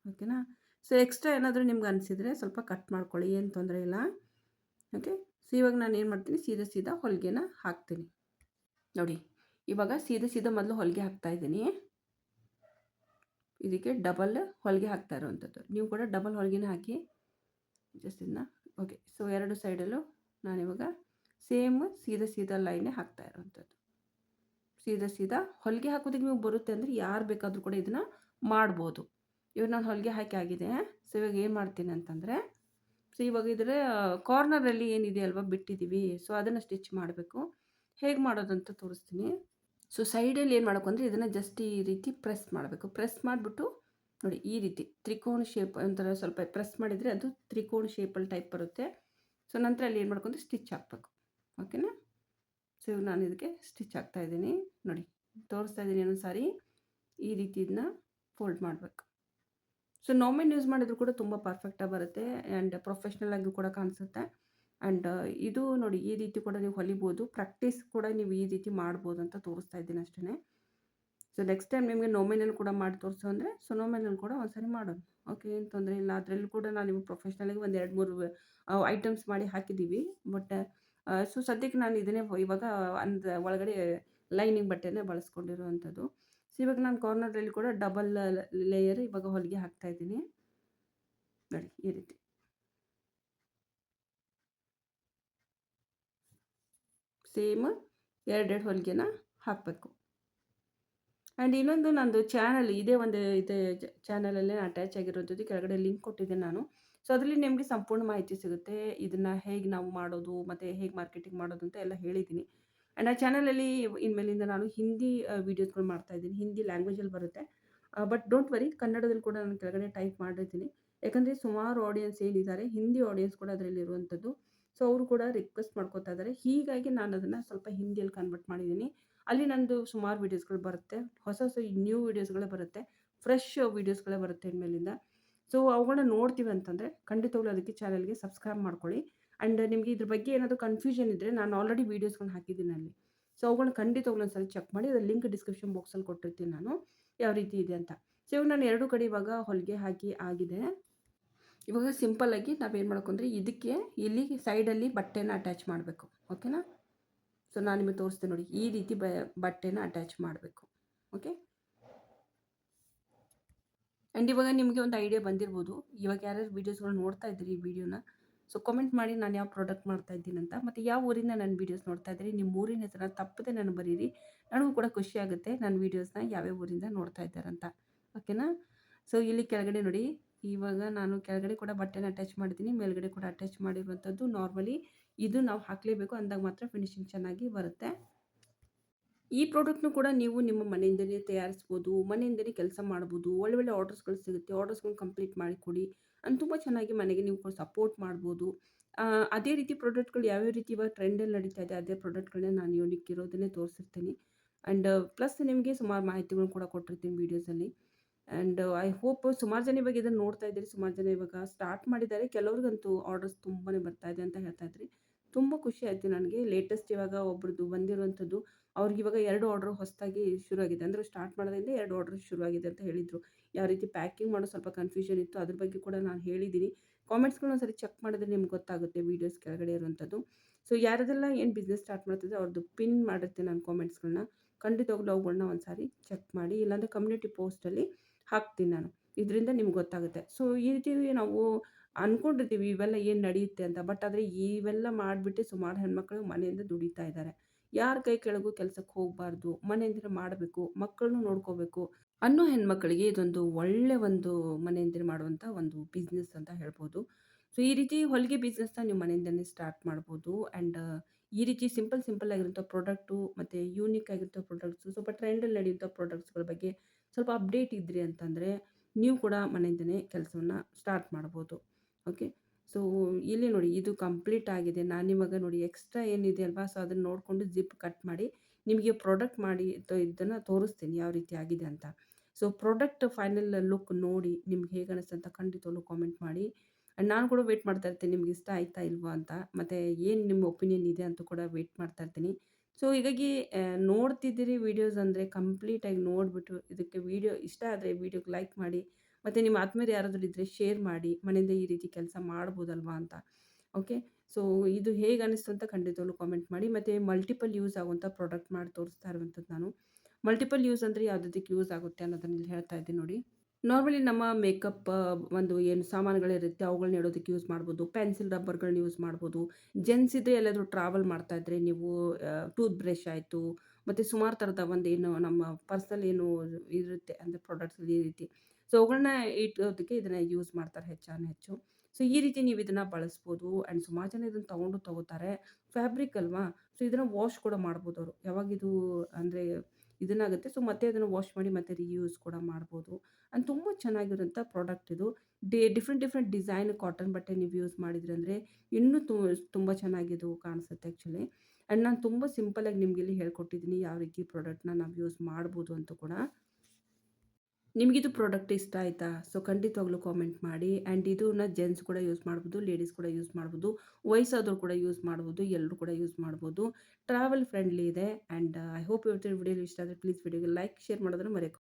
ಓಕೆನಾ ಸೊ ಎಕ್ಸ್ಟ್ರಾ ಏನಾದರೂ ನಿಮ್ಗೆ ಅನಿಸಿದರೆ ಸ್ವಲ್ಪ ಕಟ್ ಮಾಡ್ಕೊಳ್ಳಿ. ಏನು ತೊಂದರೆ ಇಲ್ಲ. ಓಕೆ ಸೊ ಇವಾಗ ನಾನು ಏನು ಮಾಡ್ತೀನಿ? ಸೀದಾ ಸೀದಾ ಹೊಲಿಗೆನ ಹಾಕ್ತೀನಿ. ನೋಡಿ, ಇವಾಗ ಸೀದಾ ಸೀದಾ ಮೊದಲು ಹೊಲಿಗೆ ಹಾಕ್ತಾ ಇದ್ದೀನಿ. ಇದಕ್ಕೆ ಡಬಲ್ ಹೊಲಿಗೆ ಹಾಕ್ತಾ ಇರೋವಂಥದ್ದು. ನೀವು ಕೂಡ ಡಬಲ್ ಹೊಲಿಗೆನ ಹಾಕಿ ಜಸ್ಟ್ ಇದನ್ನ ಓಕೆ ಸೊ ಎರಡು ಸೈಡಲ್ಲೂ ನಾನಿವಾಗ ಸೇಮ್ ಸೀದಾ ಸೀದಾ ಲೈನೇ ಹಾಕ್ತಾ ಇರೋವಂಥದ್ದು. ಸೀದಾ ಸೀದಾ ಹೊಲಿಗೆ ಹಾಕೋದಕ್ಕೆ ನೀವು ಬರುತ್ತೆ ಅಂದರೆ ಯಾರು ಬೇಕಾದರೂ ಕೂಡ ಇದನ್ನು ಮಾಡ್ಬೋದು. ಇವಾಗ ನಾನು ಹೊಲಿಗೆ ಹಾಕಿ ಆಗಿದೆ. ಸೊ ಇವಾಗ ಏನು ಮಾಡ್ತೀನಿ ಅಂತಂದರೆ ಸೊ ಇವಾಗ ಇದರ ಕಾರ್ನರಲ್ಲಿ ಏನಿದೆ ಅಲ್ವಾ ಬಿಟ್ಟಿದ್ದೀವಿ ಸೊ ಅದನ್ನು ಸ್ಟಿಚ್ ಮಾಡಬೇಕು. ಹೇಗೆ ಮಾಡೋದಂತ ತೋರಿಸ್ತೀನಿ. ಸೊ ಸೈಡಲ್ಲಿ ಏನು ಮಾಡಬೇಕು ಅಂದರೆ ಇದನ್ನು ಜಸ್ಟ್ ಈ ರೀತಿ ಪ್ರೆಸ್ ಮಾಡಬೇಕು. ಪ್ರೆಸ್ ಮಾಡಿಬಿಟ್ಟು ನೋಡಿ ಈ ರೀತಿ ತ್ರಿಕೋಣ ಶೇಪ್ ಒಂಥರ ಸ್ವಲ್ಪ ಪ್ರೆಸ್ ಮಾಡಿದರೆ ಅದು ತ್ರಿಕೋಣ ಶೇಪಲ್ಲಿ ಟೈಪ್ ಬರುತ್ತೆ. ಸೊ ನಂತರ ಅಲ್ಲಿ ಏನು ಮಾಡ್ಕೊಂಡು ಸ್ಟಿಚ್ ಹಾಕಬೇಕು. ಓಕೆನಾ ಸೊ ನಾನು ಇದಕ್ಕೆ ಸ್ಟಿಚ್ ಹಾಕ್ತಾ ಇದ್ದೀನಿ. ನೋಡಿ ತೋರಿಸ್ತಾ ಇದ್ದೀನಿ ಇನ್ನೊಂದು ಸಾರಿ. ಈ ರೀತಿ ಇದನ್ನ ಫೋಲ್ಡ್ ಮಾಡಬೇಕು. ಸೊ ನೋಮೆನ್ ಯೂಸ್ ಮಾಡಿದ್ರು ಕೂಡ ತುಂಬ ಪರ್ಫೆಕ್ಟಾಗಿ ಬರುತ್ತೆ ಆ್ಯಂಡ್ ಪ್ರೊಫೆಷ್ನಲ್ ಆಗಿ ಕೂಡ ಕಾಣಿಸುತ್ತೆ. ಆ್ಯಂಡ್ ಇದು ನೋಡಿ ಈ ರೀತಿ ಕೂಡ ನೀವು ಹೊಲಿಬೋದು. ಪ್ರಾಕ್ಟೀಸ್ ಕೂಡ ನೀವು ಈ ರೀತಿ ಮಾಡ್ಬೋದು ಅಂತ ತೋರಿಸ್ತಾ ಇದ್ದೀನಿ ಅಷ್ಟೇ ಸೊ ನೆಕ್ಸ್ಟ್ ಟೈಮ್ ನಿಮಗೆ ನೋಮಿನಲ್ ಕೂಡ ಮಾಡಿ ತೋರಿಸು ಅಂದರೆ ಸೊ ನೋಮಿನಲ್ ಕೂಡ ಒಂದ್ಸರಿ ಮಾಡೋಣ. ಓಕೆ ಏನು ತೊಂದರೆ ಇಲ್ಲ. ಅದರಲ್ಲಿ ಕೂಡ ನಾನು ನಿಮಗೆ ಪ್ರೊಫೆಷ್ನಲಾಗಿ ಒಂದು ಎರಡು ಮೂರು ಐಟಮ್ಸ್ ಮಾಡಿ ಹಾಕಿದ್ದೀವಿ. ಬಟ್ ಸೊ ಸದ್ಯಕ್ಕೆ ನಾನು ಇದನ್ನೇ ಇವಾಗ ಅಂದ, ಒಳಗಡೆ ಲೈನಿಂಗ್ ಬಟ್ಟೆನೇ ಬಳಸ್ಕೊಂಡಿರುವಂಥದ್ದು. ಸೊ ಇವಾಗ ನಾನು ಕಾರ್ನರಲ್ಲಿ ಕೂಡ ಡಬಲ್ ಲೇಯರ್ ಇವಾಗ ಹೊಲಿಗೆ ಹಾಕ್ತಾ ಇದ್ದೀನಿ. ನೋಡಿ, ಈ ರೀತಿ. ಸೇಮ್ ಎರಡೆರಡು ಹೊಲಿಗೆನ ಹಾಕಬೇಕು. ಆ್ಯಂಡ್ ಇನ್ನೊಂದು ನಂದು ಚಾನಲ್ ಇದೇ ಒಂದು ಇದೆ ಚಾನಲಲ್ಲೇ ಅಟ್ಯಾಚ್ ಆಗಿರೋಂಥದ್ದು ಕೆಳಗಡೆ ಲಿಂಕ್ ಕೊಟ್ಟಿದ್ದೆ ನಾನು. ಸೊ ಅದರಲ್ಲಿ ನಿಮಗೆ ಸಂಪೂರ್ಣ ಮಾಹಿತಿ ಸಿಗುತ್ತೆ. ಇದನ್ನು ಹೇಗೆ ನಾವು ಮಾಡೋದು, ಮತ್ತು ಹೇಗೆ ಮಾರ್ಕೆಟಿಂಗ್ ಮಾಡೋದು ಅಂತ ಎಲ್ಲ ಹೇಳಿದ್ದೀನಿ. ಆ್ಯಂಡ್ ಆ ಚಾನಲಲ್ಲಿ ಇನ್ಮೇಲಿಂದ ನಾನು ಹಿಂದಿ ವೀಡಿಯೋಸ್ಗಳು ಮಾಡ್ತಾಯಿದ್ದೀನಿ ಹಿಂದಿ ಲ್ಯಾಂಗ್ವೇಜಲ್ಲಿ ಬರುತ್ತೆ. ಬಟ್ ಡೋಂಟ್ ವರಿ ಕನ್ನಡದಲ್ಲಿ ಕೂಡ ನಾನು ಕೆಳಗಡೆ ಟೈಪ್ ಮಾಡಿರ್ತೀನಿ. ಯಾಕಂದರೆ ಸುಮಾರು ಆಡಿಯನ್ಸ್ ಏನಿದ್ದಾರೆ, ಹಿಂದಿ ಆಡಿಯನ್ಸ್ ಕೂಡ ಅದರಲ್ಲಿ ಇರುವಂಥದ್ದು. ಸೊ, ಅವರು ಕೂಡ ರಿಕ್ವೆಸ್ಟ್ ಮಾಡ್ಕೋತಾ ಇದ್ದಾರೆ ಹೀಗಾಗಿ ನಾನು ಅದನ್ನು ಸ್ವಲ್ಪ ಹಿಂದಿಯಲ್ಲಿ ಕನ್ವರ್ಟ್ ಮಾಡಿದ್ದೀನಿ ಅಲ್ಲಿ ನಂದು ಸುಮಾರು ವೀಡಿಯೋಸ್ಗಳು ಬರುತ್ತೆ. ಹೊಸ ಹೊಸ ನ್ಯೂ ವೀಡಿಯೋಸ್ಗಳೇ ಬರುತ್ತೆ. ಫ್ರೆಶ್ ವೀಡಿಯೋಸ್ಗಳೇ ಬರುತ್ತೆ ಇನ್ಮೇಲಿಂದ. ಸೊ ಅವುಗಳನ್ನ ನೋಡ್ತೀವಿ ಅಂತಂದರೆ ಖಂಡಿತವಾಗ್ಲೂ ಅದಕ್ಕೆ ಚಾನಲ್ಗೆ ಸಬ್ಸ್ಕ್ರೈಬ್ ಮಾಡ್ಕೊಳ್ಳಿ. ಆ್ಯಂಡ್ ನಿಮಗೆ ಇದ್ರ ಬಗ್ಗೆ ಏನಾದರೂ ಕನ್ಫ್ಯೂಷನ್ ಇದ್ದರೆ ನಾನು ಆಲ್ರೆಡಿ ವೀಡಿಯೋಸ್ಗಳನ್ನ ಹಾಕಿದ್ದೀನಿ ಅಲ್ಲಿ. ಸೊ ಅವುಗಳನ್ನ ಖಂಡಿತವಾಗ್ಲೂ ಒಂದ್ಸಲ ಚೆಕ್ ಮಾಡಿ, ಅದರ ಲಿಂಕ್ ಡಿಸ್ಕ್ರಿಪ್ಷನ್ ಬಾಕ್ಸಲ್ಲಿ ಕೊಟ್ಟಿರ್ತೀನಿ ನಾನು. ಯಾವ ರೀತಿ ಇದೆ ಅಂತ. ಸೊ ನಾನು ಎರಡು ಕಡೆ ಇವಾಗ ಹೊಲಿಗೆ ಹಾಕಿ, ಆಗಿದೆ. ಇವಾಗ ಸಿಂಪಲ್ಲಾಗಿ ನಾವೇನು ಮಾಡ್ಕೊಂಡ್ರೆ, ಇದಕ್ಕೆ ಇಲ್ಲಿ ಸೈಡಲ್ಲಿ ಬಟ್ಟೆನ ಅಟ್ಯಾಚ್ ಮಾಡಬೇಕು ಓಕೆನಾ ಸೊ ನಾನು ನಿಮಗೆ ತೋರಿಸ್ತೇನೆ ನೋಡಿ, ಈ ರೀತಿ ಬ, ಬಟ್ಟೆನ ಅಟ್ಯಾಚ್ ಮಾಡಬೇಕು ಓಕೆ ಆ್ಯಂಡ್ ಇವಾಗ ನಿಮಗೆ ಒಂದು ಐಡಿಯಾ ಬಂದಿರ್ಬೋದು, ಇವಾಗ ಯಾರ್ಯಾರು ವೀಡಿಯೋಸ್ಗಳು ನೋಡ್ತಾ ಇದ್ದೀರಿ ಈ ವಿಡಿಯೋನ ಸೊ ಕಮೆಂಟ್ ಮಾಡಿ ನಾನು ಯಾವ ಪ್ರಾಡಕ್ಟ್ ಮಾಡ್ತಾ ಇದ್ದೀನಿ ಅಂತ, ಮತ್ತು ಯಾವ ಊರಿಂದ ನನ್ನ ವೀಡಿಯೋಸ್ ನೋಡ್ತಾ ಇದ್ದೀರಿ ನಿಮ್ಮ ಊರಿನ ಹೆಸರನ್ನ ತಪ್ಪದೆ ನಾನು ಬರೀರಿ, ನನಗೂ ಕೂಡ ಖುಷಿ ಆಗುತ್ತೆ ನನ್ನ ವೀಡಿಯೋಸ್ನ ಯಾವ್ಯಾವ ಊರಿಂದ ನೋಡ್ತಾ ಇದ್ದಾರಂತ ಓಕೆನಾ ಸೊ ಇಲ್ಲಿ ಕೆಳಗಡೆ ನೋಡಿ ಇವಾಗ ನಾನು ಕೆಳಗಡೆ ಕೂಡ ಬಟ್ಟೆನ ಅಟ್ಯಾಚ್ ಮಾಡಿದ್ದೀನಿ, ಮೇಲ್ಗಡೆ ಕೂಡ ಅಟ್ಯಾಚ್ ಮಾಡಿರುವಂಥದ್ದು ನಾರ್ಮಲಿ ಇದು ನಾವು ಹಾಕಲೇಬೇಕು, ಅಂದಾಗ ಮಾತ್ರ ಫಿನಿಶಿಂಗ್ ಚೆನ್ನಾಗಿ ಬರುತ್ತೆ. ಈ ಪ್ರಾಡಕ್ಟ್ನು ಕೂಡ ನೀವು ನಿಮ್ಮ ಮನೆಯಿಂದಲೇ ತಯಾರಿಸ್ಬೋದು, ಮನೆಯಿಂದಲೇ ಕೆಲಸ ಮಾಡ್ಬೋದು, ಒಳ್ಳೆ ಒಳ್ಳೆ ಆರ್ಡರ್ಸ್ಗಳು ಸಿಗುತ್ತೆ ಆರ್ಡರ್ಸ್ಗಳು ಕಂಪ್ಲೀಟ್ ಮಾಡಿಕೊಡಿ ಅಂತ ತುಂಬ ಚೆನ್ನಾಗಿ ಮನೆಗೆ ನೀವು ಸಪೋರ್ಟ್ ಮಾಡ್ಬೋದು. ಅದೇ ರೀತಿ ಪ್ರಾಡಕ್ಟ್ಗಳು ಯಾವ್ಯಾವ ರೀತಿ ಇವಾಗ ಟ್ರೆಂಡಲ್ಲಿ ನಡೀತಾ ಇದೆ, ಅದೇ ಪ್ರಾಡಕ್ಟ್ಗಳನ್ನ ನಾನು ಯೂನಿಕ್ ಇರೋದನ್ನೇ ತೋರಿಸಿರ್ತೀನಿ. ಆ್ಯಂಡ್ ಪ್ಲಸ್ ನಿಮಗೆ ಸುಮಾರು ಮಾಹಿತಿಗಳು ಕೂಡ ಕೊಟ್ಟಿರ್ತೀನಿ ವೀಡಿಯೋಸಲ್ಲಿ ಆ್ಯಂಡ್ ಐ ಹೋಪ್ ಸುಮಾರು ಜನ ಇವಾಗ ಇದನ್ನು ನೋಡ್ತಾ ಇದ್ದೀರಿ, ಸುಮಾರು ಜನ ಇವಾಗ ಸ್ಟಾರ್ಟ್ ಮಾಡಿದ್ದಾರೆ. ಕೆಲವ್ರಿಗಂತೂ ಆರ್ಡರ್ಸ್ ತುಂಬಾ ಬರ್ತಾ ಇದೆ ಅಂತ ಹೇಳ್ತಾ ಇದ್ರಿ. ತುಂಬ ಖುಷಿ ಆಯಿತು ನನಗೆ. ಲೇಟೆಸ್ಟ್ ಇವಾಗ ಒಬ್ರದ್ದು ಬಂದಿರುವಂಥದ್ದು, ಅವ್ರಿಗೆ ಇವಾಗ ಎರಡು ಆರ್ಡ್ರ್ ಹೊಸದಾಗಿ ಶುರುವಾಗಿದೆ. ಅಂದರೆ ಸ್ಟಾರ್ಟ್ ಮಾಡೋದ್ರಿಂದ ಎರಡು ಆರ್ಡ್ರ್ ಶುರುವಾಗಿದೆ ಅಂತ ಹೇಳಿದರು. ಯಾವ ರೀತಿ ಪ್ಯಾಕಿಂಗ್ ಮಾಡೋ ಸ್ವಲ್ಪ ಕನ್ಫ್ಯೂಷನ್ ಇತ್ತು, ಅದ್ರ ಬಗ್ಗೆ ಕೂಡ ನಾನು ಹೇಳಿದ್ದೀನಿ. ಕಾಮೆಂಟ್ಸ್ಗಳನ್ನ ಸರಿ ಚೆಕ್ ಮಾಡಿದ್ರೆ ನಿಮ್ಗೆ ಗೊತ್ತಾಗುತ್ತೆ ವೀಡಿಯೋಸ್ ಕೆಳಗಡೆ ಇರುವಂಥದ್ದು. ಸೊ ಯಾರದೆಲ್ಲ ಏನು ಬಿಸ್ನೆಸ್ ಸ್ಟಾರ್ಟ್ ಮಾಡ್ತಿದ್ರೆ ಅವ್ರದ್ದು ಪಿನ್ ಮಾಡಿರ್ತೀನಿ ನಾನು ಕಾಮೆಂಟ್ಸ್ಗಳನ್ನ ಖಂಡಿತವಾಗ್ಲೂ ಅವುಗಳನ್ನ ಒಂದು ಸಾರಿ ಚೆಕ್ ಮಾಡಿ. ಇಲ್ಲಾಂದರೆ ಕಮ್ಯುನಿಟಿ ಪೋಸ್ಟಲ್ಲಿ ಹಾಕ್ತೀನಿ ನಾನು. ಇದರಿಂದ ನಿಮ್ಗೆ ಗೊತ್ತಾಗುತ್ತೆ. ಸೊ ಈ ರೀತಿ ನಾವು ಅಂದ್ಕೊಂಡಿರ್ತೀವಿ ಇವೆಲ್ಲ ಏನು ನಡೆಯುತ್ತೆ ಅಂತ. ಬಟ್ ಆದರೆ ಇವೆಲ್ಲ ಮಾಡಿಬಿಟ್ಟು ಸುಮಾರು ಹೆಣ್ಮಕ್ಳು ಮನೆಯಿಂದ ದುಡಿತಾ ಇದ್ದಾರೆ. ಯಾರ ಕೈ ಕೆಳಗೂ ಕೆಲಸಕ್ಕೆ ಹೋಗಬಾರ್ದು. ಮನೆಯಿಂದ ಮಾಡಬೇಕು. ಮಕ್ಕಳನ್ನು ನೋಡ್ಕೋಬೇಕು. ಅನ್ನೋ ಹೆಣ್ಮಕ್ಳಿಗೆ ಇದೊಂದು ಒಳ್ಳೆ ಒಂದು ಮನೆಯಿಂದ ಮಾಡುವಂಥ ಒಂದು ಬಿಸ್ನೆಸ್ ಅಂತ ಹೇಳ್ಬೋದು. ಸೊ ಈ ರೀತಿ ಹೊಲಿಗೆ ಬಿಸ್ನೆಸ್ನ ನೀವು ಮನೆಯಿಂದಲೇ ಸ್ಟಾರ್ಟ್ ಮಾಡ್ಬೋದು. ಆ್ಯಂಡ್ ಈ ರೀತಿ ಸಿಂಪಲ್ ಸಿಂಪಲ್ ಆಗಿರುವಂಥ ಪ್ರಾಡಕ್ಟು ಮತ್ತು ಯೂನಿಕ್ ಆಗಿರುವಂಥ ಪ್ರಾಡಕ್ಟ್ಸು, ಸ್ವಲ್ಪ ಟ್ರೆಂಡಲ್ಲಿ ನಡೆಯುವಂಥ ಪ್ರಾಡಕ್ಟ್ಸ್ಗಳ ಬಗ್ಗೆ ಸ್ವಲ್ಪ ಅಪ್ಡೇಟ್ ಇದ್ರಿ ಅಂತಂದರೆ ನೀವು ಕೂಡ ಮನೆಯಿಂದನೇ ಕೆಲಸವನ್ನು ಸ್ಟಾರ್ಟ್ ಮಾಡ್ಬೋದು. ಓಕೆ? ಸೊ, ಇಲ್ಲಿ ನೋಡಿ ಇದು ಕಂಪ್ಲೀಟ್ ಆಗಿದೆ. ನಾನು ನಿಮಗೆ ನೋಡಿ ಎಕ್ಸ್ಟ್ರಾ ಏನಿದೆ ಅಲ್ವಾ? ಸೊ, ಅದನ್ನು ನೋಡಿಕೊಂಡು ಜಿಪ್ ಕಟ್ ಮಾಡಿ ನಿಮಗೆ ಪ್ರಾಡಕ್ಟ್ ಮಾಡಿ ಇದನ್ನು ತೋರಿಸ್ತೀನಿ ಯಾವ ರೀತಿ ಆಗಿದೆ ಅಂತ. ಸೊ, ಪ್ರಾಡಕ್ಟ್ ಫೈನಲ್ ಲುಕ್ ನೋಡಿ ನಿಮ್ಗೆ ಹೇಗೆ ಅನಿಸ್ತು ಅಂತ ಖಂಡಿತವಾಗ್ಲೂ ಕಾಮೆಂಟ್ ಮಾಡಿ. ನಾನು ಕೂಡ ವೆಯ್ಟ್ ಮಾಡ್ತಾ ಇರ್ತೀನಿ. ನಿಮ್ಗೆ ಇಷ್ಟ ಆಯ್ತಾ ಇಲ್ವಾ ಅಂತ. ಮತ್ತು ಏನು ನಿಮ್ಮ ಒಪಿನಿಯನ್ ಇದೆ ಅಂತ ಕೂಡ ವೆಯ್ಟ್ ಮಾಡ್ತಾ ಇರ್ತೀನಿ. ಸೊ ಹೀಗಾಗಿ ನೋಡ್ತಿದ್ದೀರಿ ವೀಡಿಯೋಸ್ ಅಂದರೆ ಕಂಪ್ಲೀಟಾಗಿ ನೋಡಿಬಿಟ್ಟು ಇದಕ್ಕೆ ವೀಡಿಯೋ ಇಷ್ಟ ಆದರೆ ವೀಡಿಯೋಗೆ ಲೈಕ್ ಮಾಡಿ, ಮತ್ತು ನಿಮ್ಮ ಆತ್ಮೀಯರು ಯಾರಾದರೂ ಇದ್ದರೆ ಶೇರ್ ಮಾಡಿ, ಮನೆಯಿಂದ ಈ ರೀತಿ ಕೆಲಸ ಮಾಡ್ಬೋದಲ್ವಾ ಅಂತ. ಓಕೆ ಸೊ ಇದು ಹೇಗೆ ಅನ್ನಿಸ್ತು ಅಂತ ಖಂಡಿತವಾಗ್ಲೂ ಕಾಮೆಂಟ್ ಮಾಡಿ. ಮತ್ತು ಮಲ್ಟಿಪಲ್ ಯೂಸ್ ಆಗುವಂಥ ಪ್ರಾಡಕ್ಟ್ ಮಾಡಿ ತೋರಿಸ್ತಾ ಇರುವಂಥದ್ದು ನಾನು. ಮಲ್ಟಿಪಲ್ ಯೂಸ್ ಅಂದರೆ ಯಾವುದಕ್ಕೆ ಯೂಸ್ ಆಗುತ್ತೆ ಅನ್ನೋದನ್ನ ಹೇಳ್ತಾ ಇದ್ದೀನಿ ನೋಡಿ. ನಾರ್ಮಲಿ ನಮ್ಮ ಮೇಕಪ್ ಒಂದು ಏನು ಸಾಮಾನುಗಳಿರುತ್ತೆ ಅವುಗಳನ್ನ ಇಡೋದಕ್ಕೆ ಯೂಸ್ ಮಾಡ್ಬೋದು. ಪೆನ್ಸಿಲ್ ರಬ್ಬರ್ಗಳನ್ನ ಯೂಸ್ ಮಾಡ್ಬೋದು. ಜೆಂಟ್ಸ್ ಇದ್ದರೆ ಎಲ್ಲಾದರೂ ಟ್ರಾವೆಲ್ ಮಾಡ್ತಾ ಇದ್ದರೆ ನೀವು ಟೂತ್ ಬ್ರಷ್ ಆಯಿತು, ಮತ್ತು ಸುಮಾರು ಥರದ ಒಂದು ಏನು ನಮ್ಮ ಪರ್ಸನಲ್ ಏನು ಇರುತ್ತೆ, ಅಂದರೆ ಪ್ರಾಡಕ್ಟ್ಸ್ ಈ ರೀತಿ. ಸೊ ಅವುಗಳನ್ನ ಇಟ್ಟೋದಕ್ಕೆ ಇದನ್ನು ಯೂಸ್ ಮಾಡ್ತಾರೆ ಹೆಚ್ಚಾನು ಹೆಚ್ಚು. ಸೊ ಈ ರೀತಿ ನೀವು ಇದನ್ನು ಬಳಸ್ಬೋದು. ಆ್ಯಂಡ್ ಸುಮಾರು ಜನ ಇದನ್ನು ತೊಗೊಂಡು ತೊಗೋತಾರೆ. ಫ್ಯಾಬ್ರಿಕ್ ಅಲ್ವಾ? ಸೊ ಇದನ್ನು ವಾಶ್ ಕೂಡ ಮಾಡ್ಬೋದು ಅವರು. ಯಾವಾಗಿದು ಅಂದರೆ ಇದನ್ನಾಗುತ್ತೆ. ಸೊ, ಮತ್ತೆ ಅದನ್ನು ವಾಶ್ ಮಾಡಿ ಮತ್ತೆ ರೀಯೂಸ್ ಕೂಡ ಮಾಡ್ಬೋದು. ಆ್ಯಂಡ್ ತುಂಬ ಚೆನ್ನಾಗಿರೋಂಥ ಪ್ರಾಡಕ್ಟ್ ಇದು. D, different different design cotton ಬಟ್ಟೆ ನೀವು ಯೂಸ್ ಮಾಡಿದ್ರಿ ಅಂದರೆ ಇನ್ನೂ ತು, ತುಂಬ ಚೆನ್ನಾಗಿದು ಕಾಣಿಸುತ್ತೆ ಆ್ಯಕ್ಚುಲಿ ಆ್ಯಂಡ್ ನಾನು ತುಂಬ ಸಿಂಪಲಾಗಿ ನಿಮಗೆ ಇಲ್ಲಿ ಹೇಳ್ಕೊಟ್ಟಿದ್ದೀನಿ ಯಾವ ರೀತಿ ಪ್ರಾಡಕ್ಟ್ನ ನಾವು ಯೂಸ್ ಮಾಡ್ಬೋದು ಅಂತ ಕೂಡ. ನಿಮಗಿದು ಪ್ರಾಡಕ್ಟ್ ಇಷ್ಟ ಆಯಿತಾ? ಸೊ ಖಂಡಿತವಾಗ್ಲೂ ಕಾಮೆಂಟ್ ಮಾಡಿ. ಆ್ಯಂಡ್ ಇದನ್ನ ಜೆಂಟ್ಸ್ ಕೂಡ ಯೂಸ್ ಮಾಡ್ಬೋದು ಲೇಡೀಸ್ ಕೂಡ ಯೂಸ್ ಮಾಡ್ಬೋದು, ವಯಸ್ಸಾದವ್ರು ಕೂಡ ಯೂಸ್ ಮಾಡ್ಬೋದು ಎಲ್ಲರೂ ಕೂಡ ಯೂಸ್ ಮಾಡ್ಬೋದು. ಟ್ರಾವೆಲ್ ಫ್ರೆಂಡ್ಲಿ ಇದೆ. ಆ್ಯಂಡ್ ಐ ಹೋಪ್ ಇವತ್ತಿನ ವಿಡಿಯೋ ಇಷ್ಟ ಆದರೆ ಪ್ಲೀಸ್ ವಿಡಿಯೋಗೆ ಲೈಕ್ ಶೇರ್ ಮಾಡೋದನ್ನು ಮರೆಯಕ್ಕೆ